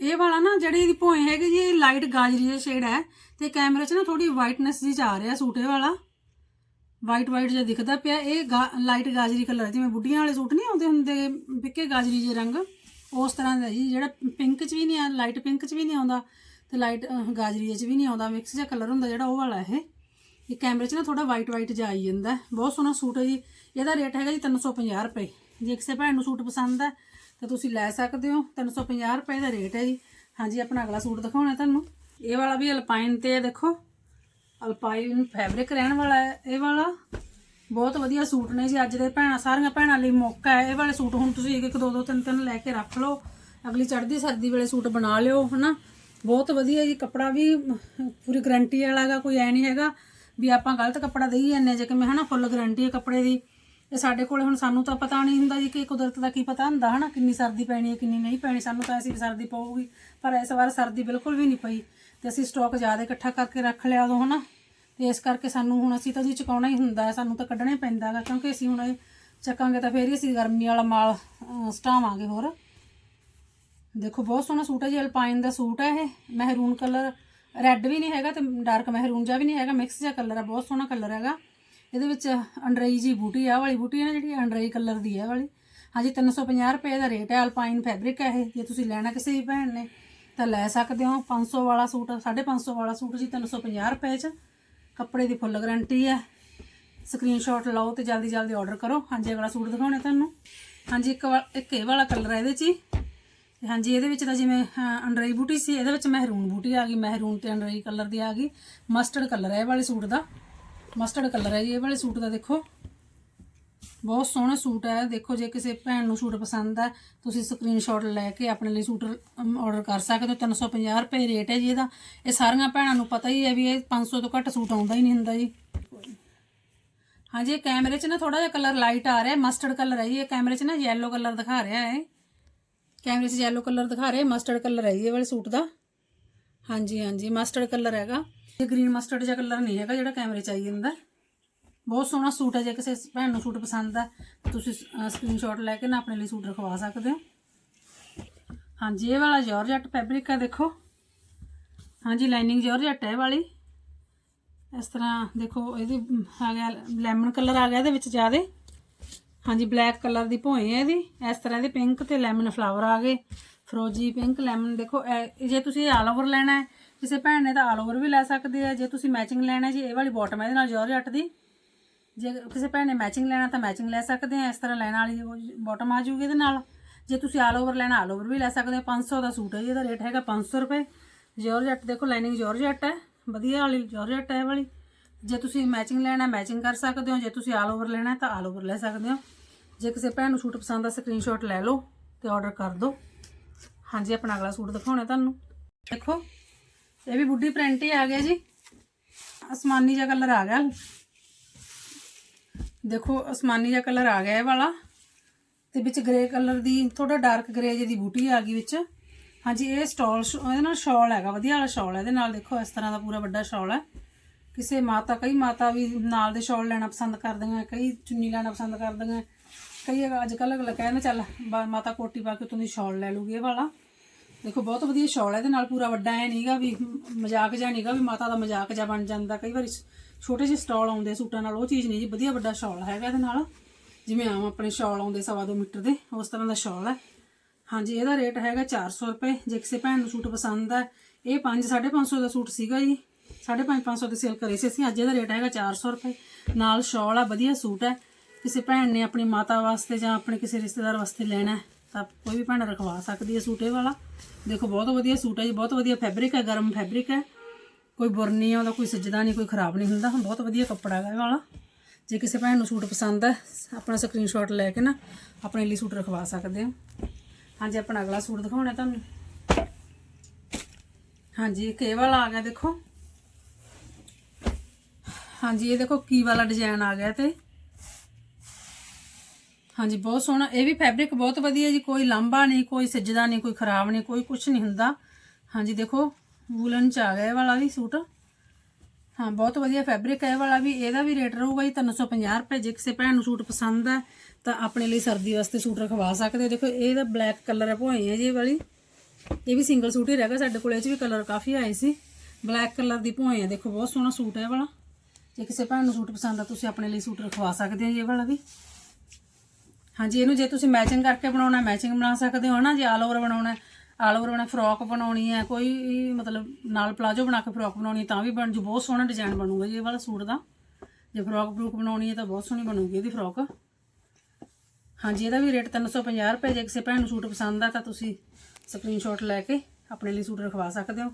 ਇਹ ਵਾਲਾ ਨਾ ਜਿਹੜੀ ਇਹਦੀ ਭੋਏ ਹੈਗੀ ਜੀ, ਇਹ ਲਾਈਟ ਗਾਜਰੀ ਜਿਹਾ ਸ਼ੇਡ ਹੈ ਤੇ ਕੈਮਰੇ 'ਚ ਨਾ ਥੋੜੀ ਵਾਈਟਨੈਸ ਜੀ ਚ ਆ ਰਿਹਾ ਸੂਟ ਇਹ ਵਾਲਾ। ਵਾਈਟ ਵਾਈਟ ਜਿਹਾ ਦਿਖਦਾ ਪਿਆ। ਇਹ ਲਾਈਟ ਗਾਜਰੀ ਕਲਰ ਜਿਵੇਂ ਬੁੱਢੀਆਂ ਵਾਲੇ ਸੂਟ ਨਹੀਂ ਆਉਂਦੇ ਹੁੰਦੇ, ਫਿੱਕੇ ਗਾਜਰੀ ਜਿਹੇ ਰੰਗ? ਉਸ ਤਰ੍ਹਾਂ ਦਾ ਜੀ। ਜਿਹੜਾ ਪਿੰਕ 'ਚ ਵੀ ਨਹੀਂ ਆ ਲਾਈਟ ਪਿੰਕ 'ਚ ਵੀ ਨਹੀਂ ਆਉਂਦਾ ਤੇ ਲਾਈਟ ਗਾਜਰੀ 'ਚ ਵੀ ਨਹੀਂ ਆਉਂਦਾ। ਮਿਕਸ ਜਿਹਾ ਕਲਰ ਹੁੰਦਾ ਜਿਹੜਾ ਉਹ ਵਾਲਾ ਇਹ। ਇਹ ਕੈਮਰੇ 'ਚ ਨਾ ਥੋੜਾ ਵਾਈਟ ਵਾਈਟ ਜਿਹਾ ਆਈ ਜਾਂਦਾ। ਬਹੁਤ ਸੋਹਣਾ ਸੂਟ ਹੈ ਜੀ। ਇਹਦਾ ਰੇਟ ਹੈਗਾ ਜੀ 350 ਰੁਪਏ। ਜੇ ਕਿਸੇ ਭੈਣ ਨੂੰ ਸੂਟ ਪਸੰਦ ਹੈ ਤਾਂ ਤੁਸੀਂ ਲੈ ਸਕਦੇ ਹੋ। 350 ਰੁਪਏ ਦਾ ਰੇਟ ਹੈ ਜੀ। ਹਾਂਜੀ, ਆਪਣਾ ਅਗਲਾ ਸੂਟ ਦਿਖਾਉਣਾ ਤੁਹਾਨੂੰ। ਇਹ ਵਾਲਾ ਵੀ ਅਲਪਾਈਨ ਤੇ ਹੈ, ਦੇਖੋ। ਅਲਪਾਈਨ ਫੈਬਰਿਕ ਰਹਿਣ ਵਾਲਾ ਹੈ ਇਹ ਵਾਲਾ। ਬਹੁਤ ਵਧੀਆ ਸੂਟ ਨੇ ਜੀ ਅੱਜ ਦੇ ਭੈਣਾਂ, ਸਾਰੀਆਂ ਭੈਣਾਂ ਲਈ ਮੌਕਾ ਹੈ। ਇਹ ਵਾਲੇ ਸੂਟ ਹੁਣ ਤੁਸੀਂ ਇੱਕ ਇੱਕ ਦੋ ਦੋ ਤਿੰਨ ਤਿੰਨ ਲੈ ਕੇ ਰੱਖ ਲਓ। ਅਗਲੀ ਚੜ੍ਹਦੀ ਸਰਦੀ ਵੇਲੇ ਸੂਟ ਬਣਾ ਲਿਓ, ਹਨਾ। ਬਹੁਤ ਵਧੀਆ ਜੀ, ਕੱਪੜਾ ਵੀ, ਪੂਰੀ ਗਰੰਟੀ ਵਾਲਾ ਹੈਗਾ, ਕੋਈ ਐ ਨਹੀਂ ਹੈਗਾ ਵੀ ਆਪਾਂ ਗਲਤ ਕੱਪੜਾ ਦੇਈ ਜਾਂਦੇ ਜੇ ਕਿ ਮੈਂ ਹਨਾ ਫੁੱਲ ਗਰੰਟੀ ਹੈ ਕੱਪੜੇ ਦੀ। ਇਹ ਸਾਡੇ ਕੋਲੇ ਹੁਣ ਸਾਨੂੰ ਤਾਂ ਪਤਾ ਨਹੀਂ ਹੁੰਦਾ ਜੀ ਕਿ ਕੁਦਰਤ ਦਾ ਕੀ ਪਤਾ ਹੁੰਦਾ, ਹਨਾ? ਕਿੰਨੀ ਸਰਦੀ ਪੈਣੀ ਹੈ, ਕਿੰਨੀ ਨਹੀਂ ਪੈਣੀ, ਸਾਨੂੰ ਤਾਂ ਐਸੀ ਵੀ ਸਰਦੀ ਪਊਗੀ। ਪਰ ਇਸ ਵਾਰ ਸਰਦੀ ਬਿਲਕੁਲ ਵੀ ਨਹੀਂ ਪਈ। ਤੇ ਅਸੀਂ ਸਟਾਕ ਜ਼ਿਆਦਾ ਇਕੱਠਾ ਕਰਕੇ ਰੱਖ ਲਿਆ ਉਦੋਂ, ਹਨਾ? ਤੇ ਇਸ ਕਰਕੇ ਸਾਨੂੰ ਹੁਣ ਅਸੀਂ ਤਾਂ ਜੀ ਚੁਕਾਉਣਾ ਹੀ ਹੁੰਦਾ ਹੈ, ਸਾਨੂੰ ਤਾਂ ਕੱਢਣਾ ਹੀ ਪੈਂਦਾ ਹੈਗਾ, ਕਿਉਂਕਿ ਅਸੀਂ ਹੁਣ ਇਹ ਚੱਕਾਂਗੇ ਤਾਂ ਫੇਰ ਹੀ ਅਸੀਂ ਗਰਮੀ ਵਾਲਾ ਮਾਲ ਸਟਾਵਾਂਗੇ ਹੋਰ। ਦੇਖੋ, ਬਹੁਤ ਸੋਹਣਾ ਸੂਟ ਹੈ ਜੀ ਅਲਪਾਈਨ ਦਾ ਸੂਟ ਹੈ ਇਹ। ਮਹਿਰੂਨ ਕਲਰ ਰੈੱਡ ਵੀ ਨਹੀਂ ਹੈਗਾ ਤੇ ਡਾਰਕ ਮਹਿਰੂਨ ਜਿਹਾ ਵੀ ਨਹੀਂ ਹੈਗਾ ਮਿਕਸ ਜਿਹਾ ਕਲਰ ਹੈ, ਬਹੁਤ ਸੋਹਣਾ ਕਲਰ ਹੈਗਾ। ਇਹਦੇ ਵਿੱਚ ਅੰਡਰਈ ਜੀ ਬੂਟੀ ਆ ਵਾਲੀ ਬੂਟੀ ਹੈ ਨਾ ਜਿਹੜੀ ਅੰਡਰਈ ਕਲਰ ਦੀ ਹੈ ਇਹ ਵਾਲੀ। ਹਾਂਜੀ 350 ਰੁਪਏ ਦਾ ਰੇਟ ਹੈ ਅਲਪਾਈਨ ਫੈਬਰਿਕ ਹੈ ਇਹ। ਜੇ ਤੁਸੀਂ ਲੈਣਾ ਕਿਸੇ ਵੀ ਭੈਣ ਨੇ ਤਾਂ ਲੈ ਸਕਦੇ ਹੋ। 500 ਵਾਲਾ ਸੂਟ 550 ਵਾਲਾ ਸੂਟ ਜੀ 350 ਰੁਪਏ ਚ। ਕੱਪੜੇ ਦੀ ਫੁੱਲ ਗਾਰੰਟੀ ਹੈ। ਸਕਰੀਨਸ਼ਾਟ ਲਓ ਤੇ ਜਲਦੀ ਜਲਦੀ ਆਰਡਰ ਕਰੋ। ਹਾਂਜੀ ਅਗਲਾ ਸੂਟ ਦਿਖਾਉਣੇ ਤੁਹਾਨੂੰ। ਹਾਂਜੀ ਇੱਕ ਵਾ- ਇੱਕ ਇਹ ਵਾਲਾ ਕਲਰ ਹੈ ਇਹਦੇ 'ਚ ਹੀ ਹਾਂਜੀ ਇਹਦੇ ਵਿੱਚ ਤਾਂ ਜਿਵੇਂ ਅਹ, ਅੰਡਰਈ ਬੂਟੀ ਸੀ ਇਹਦੇ ਵਿੱਚ ਮਹਿਰੂਨ ਬੂਟੀ ਆ ਗਈ। ਮਹਿਰੂਨ ਤੇ ਅੰਡਰਈ ਕਲਰ ਦੀ ਆ ਗਈ। ਮਸਟਰਡ ਕਲਰ ਹੈ ਇਹ ਵਾਲੇ ਸੂਟ ਦਾ। ਮਸਟਰਡ ਕਲਰ ਹੈ ਜੀ, ਇਹ ਵਾਲੇ ਸੂਟ ਦਾ ਦੇਖੋ। ਬਹੁਤ ਸੋਹਣਾ ਸੂਟ ਹੈ। ਦੇਖੋ, ਜੇ ਕਿਸੇ ਭੈਣ ਨੂੰ ਸੂਟ ਪਸੰਦ ਹੈ, ਤੁਸੀਂ ਸਕਰੀਨਸ਼ਾਟ ਲੈ ਕੇ ਆਪਣੇ ਲਈ ਸੂਟ ਆਰਡਰ ਕਰ ਸਕਦੇ ਹੋ। 350 ਰੁਪਏ ਰੇਟ ਹੈ ਜੀ ਇਹਦਾ। ਇਹ ਸਾਰੀਆਂ ਭੈਣਾਂ ਨੂੰ ਪਤਾ ਹੀ ਹੈ ਵੀ ਇਹ 500 ਤੋਂ ਘੱਟ ਸੂਟ ਆਉਂਦਾ ਹੀ ਨਹੀਂ ਹੁੰਦਾ ਜੀ। ਹਾਂਜੀ, ਇਹ ਕੈਮਰੇ 'ਚ ਨਾ ਥੋੜਾ ਜਿਹਾ ਕਲਰ ਲਾਈਟ ਆ ਰਿਹਾ ਮਸਟਰਡ ਕਲਰ ਹੈ ਜੀ। ਇਹ ਕੈਮਰੇ 'ਚ ਨਾ ਯੈਲੋ ਕਲਰ ਦਿਖਾ ਰਿਹਾ ਹੈ। ਕੈਮਰੇ 'ਚ ਯੈਲੋ ਕਲਰ ਦਿਖਾ ਰਿਹਾ ਮਸਟਰਡ ਕਲਰ ਹੈ ਜੀ ਇਹ ਵਾਲੇ ਸੂਟ ਦਾ। ਹਾਂਜੀ ਹਾਂਜੀ ਮਸਟਰਡ ਕਲਰ ਹੈਗਾ। ਇਹ ਗ੍ਰੀਨ ਮਸਟਰਡ ਜਿਹਾ ਕਲਰ ਨਹੀਂ ਹੈਗਾ ਜਿਹੜਾ ਕੈਮਰੇ 'ਚ ਆਈ ਜਾਂਦਾ। ਬਹੁਤ ਸੋਹਣਾ ਸੂਟ ਹੈ ਜੇ ਕਿਸੇ ਭੈਣ ਨੂੰ ਸੂਟ ਪਸੰਦ ਹੈ ਤਾਂ ਤੁਸੀਂ ਸਕਰੀਨਸ਼ਾਟ ਲੈ ਕੇ ਨਾ ਆਪਣੇ ਲਈ ਸੂਟ ਰਖਵਾ ਸਕਦੇ ਹੋ। ਹਾਂਜੀ ਇਹ ਵਾਲਾ ਜਾਰਜਟ ਫੈਬਰਿਕ ਹੈ ਦੇਖੋ। ਹਾਂਜੀ ਲਾਈਨਿੰਗ ਜਾਰਜਟ ਹੈ ਇਹ ਵਾਲੀ। ਇਸ ਤਰ੍ਹਾਂ ਦੇਖੋ ਇਹਦੀ ਅਮ, ਆ ਗਿਆ ਲੈਮਨ ਕਲਰ ਆ ਗਿਆ ਇਹਦੇ ਵਿੱਚ ਜ਼ਿਆਦੇ। ਹਾਂਜੀ ਬਲੈਕ ਕਲਰ ਦੀ ਭੋਏ ਹੈ ਇਹਦੀ। ਇਸ ਤਰ੍ਹਾਂ ਇਹਦੇ ਪਿੰਕ ਤੇ ਲੈਮਨ ਫਲਾਵਰ ਆ ਗਏ। ਫਰੋਜੀ ਪਿੰਕ ਲੈਮਨ ਦੇਖੋ ਇਹ- ਜੇ ਤੁਸੀਂ ਆਲ ਓਵਰ ਲੈਣਾ ਹੈ ਕਿਸੇ ਭੈਣ ਨੇ ਤਾਂ ਆਲ ਓਵਰ ਵੀ ਲੈ ਸਕਦੇ ਆ। ਜੇ ਤੁਸੀਂ ਮੈਚਿੰਗ ਲੈਣਾ ਜੀ, ਇਹ ਵਾਲੀ ਬਾਟਮ ਹੈ ਇਹਦੇ ਨਾਲ ਜਾਰਜਟ ਦੀ। ਜੇ ਕਿਸੇ ਭੈਣ ਨੇ ਮੈਚਿੰਗ ਲੈਣਾ ਤਾਂ ਮੈਚਿੰਗ ਲੈ ਸਕਦੇ ਆ, ਇਸ ਤਰ੍ਹਾਂ ਲੈਣ ਵਾਲੀ ਬਾਟਮ ਆ ਜੂਗੀ ਇਹਦੇ ਨਾਲ। ਜੇ ਤੁਸੀਂ ਆਲ ਓਵਰ ਲੈਣਾ ਆਲ ਓਵਰ ਵੀ ਲੈ ਸਕਦੇ ਆ। 500 ਦਾ ਸੂਟ ਹੈ ਜੀ, ਇਹਦਾ ਰੇਟ ਹੈਗਾ 500 ਰੁਪਏ। ਜਾਰਜਟ ਦੇਖੋ ਲਾਈਨਿੰਗ ਜਾਰਜਟ ਹੈ ਵਧੀਆ ਵਾਲੀ ਜਾਰਜਟ ਹੈ ਇਹ ਵਾਲੀ। ਜੇ ਤੁਸੀਂ ਮੈਚਿੰਗ ਲੈਣਾ ਮੈਚਿੰਗ ਕਰ ਸਕਦੇ ਹੋ। ਜੇ ਤੁਸੀਂ ਆਲ ਓਵਰ ਲੈਣਾ, ਤਾਂ ਆਲ ਓਵਰ ਲੈ ਸਕਦੇ ਹੋ। ਜੇ ਕਿਸੇ ਭੈਣ ਨੂੰ ਸੂਟ ਪਸੰਦ ਆ ਸਕਰੀਨਸ਼ਾਟ ਲੈ ਲਓ ਤੇ ਆਰਡਰ ਕਰ ਦਿਓ ਹਾਂਜੀ, ਆਪਣਾ ਅਗਲਾ ਸੂਟ ਦਿਖਾਉਣਾ ਤੁਹਾਨੂੰ। ਦੇਖੋ। ਇਹ ਵੀ ਬੁੱਢੀ ਪ੍ਰਿੰਟ ਹੀ ਆ ਗਿਆ ਜੀ। ਅਸਮਾਨੀ ਜਿਹਾ ਕਲਰ ਆ ਗਿਆ। ਦੇਖੋ, ਅਸਮਾਨੀ ਜਿਹਾ ਕਲਰ ਆ ਗਿਆ ਇਹ ਵਾਲਾ। ਤੇ ਵਿੱਚ ਗ੍ਰੇ ਕਲਰ ਦੀ ਥੋੜਾ ਡਾਰਕ ਗ੍ਰੇ ਜਿਹੀ ਦੀ ਬੂਟੀ ਆ ਗਈ ਵਿੱਚ। ਹਾਂਜੀ, ਇਹ ਸਟਾਲ ਇਹਦੇ ਨਾਲ ਸ਼ਾਲ ਹੈਗਾ, ਵਧੀਆ ਵਾਲਾ ਸ਼ਾਲ ਹੈ। ਇਹਦੇ ਨਾਲ ਦੇਖੋ, ਇਸ ਤਰ੍ਹਾਂ ਦਾ ਪੂਰਾ ਵੱਡਾ ਸ਼ਾਲ ਹੈ। ਕਿਸੇ ਮਾਤਾ, ਕਈ ਮਾਤਾ ਵੀ ਨਾਲ ਦੇ ਸ਼ਾਲ ਲੈਣਾ ਪਸੰਦ ਕਰਦੀਆਂ, ਕਈ ਚੁੰਨੀ ਲੈਣਾ ਪਸੰਦ ਕਰਦੀਆਂ। ਕਈ ਅੱਜ ਕੱਲ੍ਹ ਅਗਲਾ ਕਹਿੰਦਾ, ਚੱਲ ਮਾਤਾ ਕੋਟੀ ਪਾ ਕੇ ਤੂੰ ਦੀ ਸ਼ਾਲ ਲੈ ਲੂਗੀ ਇਹ ਵਾਲਾ। ਦੇਖੋ, ਬਹੁਤ ਵਧੀਆ ਸ਼ਾਲ ਹੈ, ਇਹਦੇ ਨਾਲ ਪੂਰਾ ਵੱਡਾ ਐ ਨਹੀਂਗਾ ਵੀ ਮਜ਼ਾਕ ਜਿਹਾ ਨਹੀਂਗਾ ਵੀ ਮਾਤਾ ਦਾ ਮਜ਼ਾਕ ਜਿਹਾ ਬਣ ਜਾਂਦਾ। ਕਈ ਵਾਰੀ ਛੋਟੇ ਜਿਹੇ ਸਟਾਲ ਆਉਂਦੇ ਸੂਟਾਂ ਨਾਲ, ਉਹ ਚੀਜ਼ ਨਹੀਂ ਜੀ, ਵਧੀਆ ਵੱਡਾ ਸ਼ਾਲ ਹੈਗਾ ਇਹਦੇ ਨਾਲ। ਜਿਵੇਂ ਆਮ ਆਪਣੇ ਸ਼ਾਲ ਆਉਂਦੇ ਸਵਾ ਦੋ ਮੀਟਰ ਦੇ, ਉਸ ਤਰ੍ਹਾਂ ਦਾ ਸ਼ਾਲ ਹੈ। ਹਾਂਜੀ, ਇਹਦਾ ਰੇਟ ਹੈਗਾ 400 ਰੁਪਏ, ਜੇ ਕਿਸੇ ਭੈਣ ਨੂੰ ਸੂਟ ਪਸੰਦ ਹੈ। ਇਹ 5 550 ਦਾ ਸੂਟ ਸੀਗਾ ਜੀ। 550 ਦੇ ਸੇਲ ਕਰੇ ਸੀ ਅਸੀਂ, ਅੱਜ ਇਹਦਾ ਰੇਟ ਹੈਗਾ 400 ਰੁਪਏ। ਨਾਲ ਸ਼ਾਲ ਆ, ਵਧੀਆ ਸੂਟ ਹੈ। ਕਿਸੇ ਭੈਣ ਨੇ ਆਪਣੀ ਮਾਤਾ ਵਾਸਤੇ ਜਾਂ ਆਪਣੇ ਕਿਸੇ ਰਿਸ਼ਤੇਦਾਰ ਵਾਸਤੇ ਲੈਣਾ ਹੈ। ਤਾਂ ਕੋਈ ਵੀ ਭੈਣ ਰਖਵਾ ਸਕਦੀ ਹੈ ਸੂਟ ਇਹ ਵਾਲਾ। ਦੇਖੋ, ਬਹੁਤ ਵਧੀਆ ਸੂਟ ਹੈ ਜੀ, ਬਹੁਤ ਵਧੀਆ ਫੈਬਰਿਕ ਹੈ, ਗਰਮ ਫੈਬਰਿਕ ਹੈ। ਕੋਈ ਬੁਰ ਨਹੀਂ ਆਉਂਦਾ, ਕੋਈ ਸੱਜਦਾ ਨਹੀਂ, ਕੋਈ ਖਰਾਬ ਨਹੀਂ ਹੁੰਦਾ। ਬਹੁਤ ਵਧੀਆ ਕੱਪੜਾ ਹੈਗਾ ਇਹ ਵਾਲਾ। ਜੇ ਕਿਸੇ ਭੈਣ ਨੂੰ ਸੂਟ ਪਸੰਦ ਹੈ, ਆਪਣਾ ਸਕਰੀਨਸ਼ਾਟ ਲੈ ਕੇ ਨਾ, ਆਪਣੇ ਲਈ ਸੂਟ ਰਖਵਾ ਸਕਦੇ ਹੋ। ਹਾਂਜੀ ਆਪਣਾ ਅਗਲਾ ਸੂਟ ਦਿਖਾਉਣਾ ਤੁਹਾਨੂੰ। ਹਾਂਜੀ, ਇੱਕ ਇਹ ਵਾਲਾ ਆ ਗਿਆ, ਦੇਖੋ। ਹਾਂਜੀ, ਇਹ ਦੇਖੋ ਕੀ ਵਾਲਾ ਡਿਜ਼ਾਈਨ ਆ ਗਿਆ ਤੇ। ਹਾਂਜੀ, ਬਹੁਤ ਸੋਹਣਾ। ਇਹ ਵੀ ਫੈਬਰਿਕ ਬਹੁਤ ਵਧੀਆ ਜੀ, ਕੋਈ ਲਾਂਬਾ ਨਹੀਂ, ਕੋਈ ਸੱਜਦਾ ਨਹੀਂ, ਕੋਈ ਖਰਾਬ ਨਹੀਂ, ਕੋਈ ਕੁਝ ਨਹੀਂ ਹੁੰਦਾ। ਹਾਂਜੀ, ਦੇਖੋ ਵੂਲਨ ਚ ਆ ਗਿਆ ਇਹ ਵਾਲਾ ਵੀ ਸੂਟ। ਹਾਂ, ਬਹੁਤ ਵਧੀਆ ਫੈਬਰਿਕ ਹੈ ਇਹ ਵਾਲਾ ਵੀ। ਇਹਦਾ ਵੀ ਰੇਟ ਰਹੂਗਾ ਜੀ 350 ਰੁਪਏ। ਜੇ ਕਿਸੇ ਭੈਣ ਨੂੰ ਸੂਟ ਪਸੰਦ ਹੈ, ਤਾਂ ਆਪਣੇ ਲਈ ਸਰਦੀ ਵਾਸਤੇ ਸੂਟ ਰਖਵਾ ਸਕਦੇ ਹੋ। ਦੇਖੋ ਇਹਦਾ ਬਲੈਕ ਕਲਰ ਹੈ ਭੋਏ ਹੈ ਜੀ ਇਹ ਵਾਲੀ। ਇਹ ਵੀ ਸਿੰਗਲ ਸੂਟ ਹੀ ਰਹਿ ਗਿਆ। ਸਾਡੇ ਕੋਲ ਇਹ 'ਚ ਵੀ ਕਲਰ ਕਾਫੀ ਆਏ ਸੀ। ਬਲੈਕ ਕਲਰ ਦੀ ਭੋਏ ਹੈ ਦੇਖੋ, ਬਹੁਤ ਸੋਹਣਾ ਸੂਟ ਹੈ ਇਹ ਵਾਲਾ। ਜੇ ਕਿਸੇ ਭੈਣ ਨੂੰ ਸੂਟ ਪਸੰਦ ਆ, ਤੁਸੀਂ ਆਪਣੇ ਲਈ ਸੂਟ ਰਖਵਾ ਸਕਦੇ ਹੋ ਜੀ ਇਹ ਵਾਲਾ ਵੀ। ਹਾਂਜੀ, ਇਹਨੂੰ ਜੇ ਤੁਸੀਂ ਮੈਚਿੰਗ ਕਰਕੇ ਬਣਾਉਣਾ ਮੈਚਿੰਗ ਬਣਾ ਸਕਦੇ ਹੋ ਹਨਾ ਜੇ ਆਲ ਓਵਰ ਬਣਾਉਣਾ ਆਲ ਓਵਰ ਬਣਾ ਫਰੋਕ ਬਣਾਉਣੀ ਹੈ, ਕੋਈ ਵੀ ਮਤਲਬ ਨਾਲ ਪਲਾਜੋ ਬਣਾ ਕੇ ਫਰੋਕ ਬਣਾਉਣੀ ਹੈ, ਤਾਂ ਵੀ ਬਣ ਜੂ, ਬਹੁਤ ਸੋਹਣਾ ਡਿਜ਼ਾਈਨ ਬਣੂਗਾ ਜੀ ਇਹ ਵਾਲਾ ਸੂਟ ਦਾ। ਜੇ ਫਰੋਕ ਫਰੂਕ ਬਣਾਉਣੀ ਹੈ ਤਾਂ ਬਹੁਤ ਸੋਹਣੀ ਬਣੂਗੀ ਇਹਦੀ ਫਰੋਕ ਹਾਂਜੀ, ਇਹਦਾ ਵੀ ਰੇਟ 350 ਰੁਪਏ ਜੇ ਕਿਸੇ ਭੈਣ ਨੂੰ ਸੂਟ ਪਸੰਦ ਆ ਤਾਂ ਤੁਸੀਂ ਸਕਰੀਨਸ਼ਾਟ ਲੈ ਕੇ ਆਪਣੇ ਲਈ ਸੂਟ ਰਖਵਾ ਸਕਦੇ ਹੋ।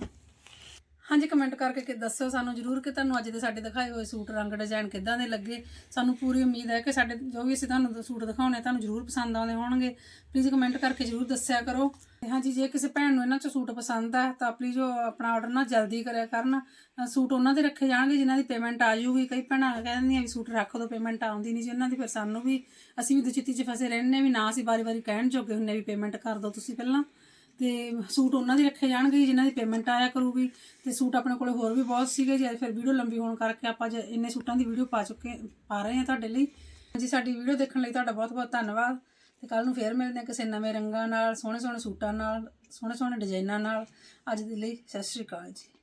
ਹਾਂਜੀ ਕਮੈਂਟ ਕਰਕੇ ਕਿ ਦੱਸਿਓ ਸਾਨੂੰ ਜਰੂਰ ਕਿ ਤੁਹਾਨੂੰ ਅੱਜ ਦੇ ਸਾਡੇ ਦਿਖਾਏ ਹੋਏ ਸੂਟ, ਰੰਗ ਡਿਜ਼ਾਈਨ ਕਿੱਦਾਂ ਦੇ ਲੱਗੇ। ਸਾਨੂੰ ਪੂਰੀ ਉਮੀਦ ਹੈ ਕਿ ਸਾਡੇ ਜੋ ਵੀ ਅਸੀਂ ਤੁਹਾਨੂੰ ਸੂਟ ਦਿਖਾਉਣੇ ਤੁਹਾਨੂੰ ਜਰੂਰ ਪਸੰਦ ਆਉਂਦੇ ਹੋਣਗੇ। ਪਲੀਜ਼ ਕਮੈਂਟ ਕਰਕੇ ਜਰੂਰ ਦੱਸਿਆ ਕਰੋ। ਤੇ ਹਾਂਜੀ, ਜੇ ਕਿਸੇ ਭੈਣ ਨੂੰ ਇਹਨਾਂ ਚੋਂ ਸੂਟ ਪਸੰਦ ਆ, ਤਾਂ ਪਲੀਜ਼ ਉਹ ਆਪਣਾ ਆਰਡਰ ਨਾ ਜਲਦੀ ਕਰਿਆ ਕਰਨ। ਸੂਟ ਉਹਨਾਂ ਦੇ ਰੱਖੇ ਜਾਣਗੇ, ਜਿਨ੍ਹਾਂ ਦੀ ਪੇਮੈਂਟ ਆ ਜੂਗੀ ਕਈ ਭੈਣਾਂ ਕਹਿ ਦਿੰਦੀਆਂ ਵੀ ਸੂਟ ਰੱਖ ਦਿਓ ਪੇਮੈਂਟ ਆਉਂਦੀ ਨਹੀਂ ਜੀ ਉਹਨਾਂ ਦੀ, ਫਿਰ ਸਾਨੂੰ ਵੀ ਅਸੀਂ ਵੀ ਦੁਚਿੱਤੀ 'ਚ ਫਸੇ ਰਹਿੰਦੇ ਵੀ ਨਾ ਅਸੀਂ ਵਾਰੀ-ਵਾਰੀ ਕਹਿਣ ਜੋਗੇ ਹੁੰਨੇ ਵੀ ਪੇਮੈਂਟ ਕਰ ਦਿਓ ਤੁਸੀਂ ਪਹਿਲਾਂ। ਤੇ ਸੂਟ ਉਹਨਾਂ ਦੇ ਰੱਖੇ ਜਾਣਗੇ ਜਿਨ੍ਹਾਂ ਦੀ ਪੇਮੈਂਟ ਆਇਆ ਕਰੂਗੀ। ਤੇ ਸੂਟ ਆਪਣੇ ਕੋਲੇ ਹੋਰ ਵੀ ਬਹੁਤ ਸੀਗੇ ਜੇ ਫਿਰ ਵੀਡੀਓ ਲੰਬੀ ਹੋਣ ਕਰਕੇ ਆਪਾਂ ਅੱਜ ਇੰਨੇ ਸੂਟਾਂ ਦੀ ਵੀਡੀਓ ਪਾ ਚੁੱਕੇ, ਪਾ ਰਹੇ ਹਾਂ ਤੁਹਾਡੇ ਲਈ। ਜੀ ਸਾਡੀ ਵੀਡੀਓ ਦੇਖਣ ਲਈ ਤੁਹਾਡਾ ਬਹੁਤ ਬਹੁਤ ਧੰਨਵਾਦ। ਤੇ ਕੱਲ ਨੂੰ ਫੇਰ ਮਿਲਦੇ ਹਾਂ ਕਿਸੇ ਨਵੇਂ ਰੰਗਾਂ ਨਾਲ ਸੋਹਣੇ ਸੋਹਣੇ ਸੂਟਾਂ ਨਾਲ ਸੋਹਣੇ ਸੋਹਣੇ ਡਿਜ਼ਾਈਨਾਂ ਨਾਲ। ਅੱਜ ਦੇ ਲਈ ਸਤਿ ਸ਼੍ਰੀ ਅਕਾਲ ਜੀ।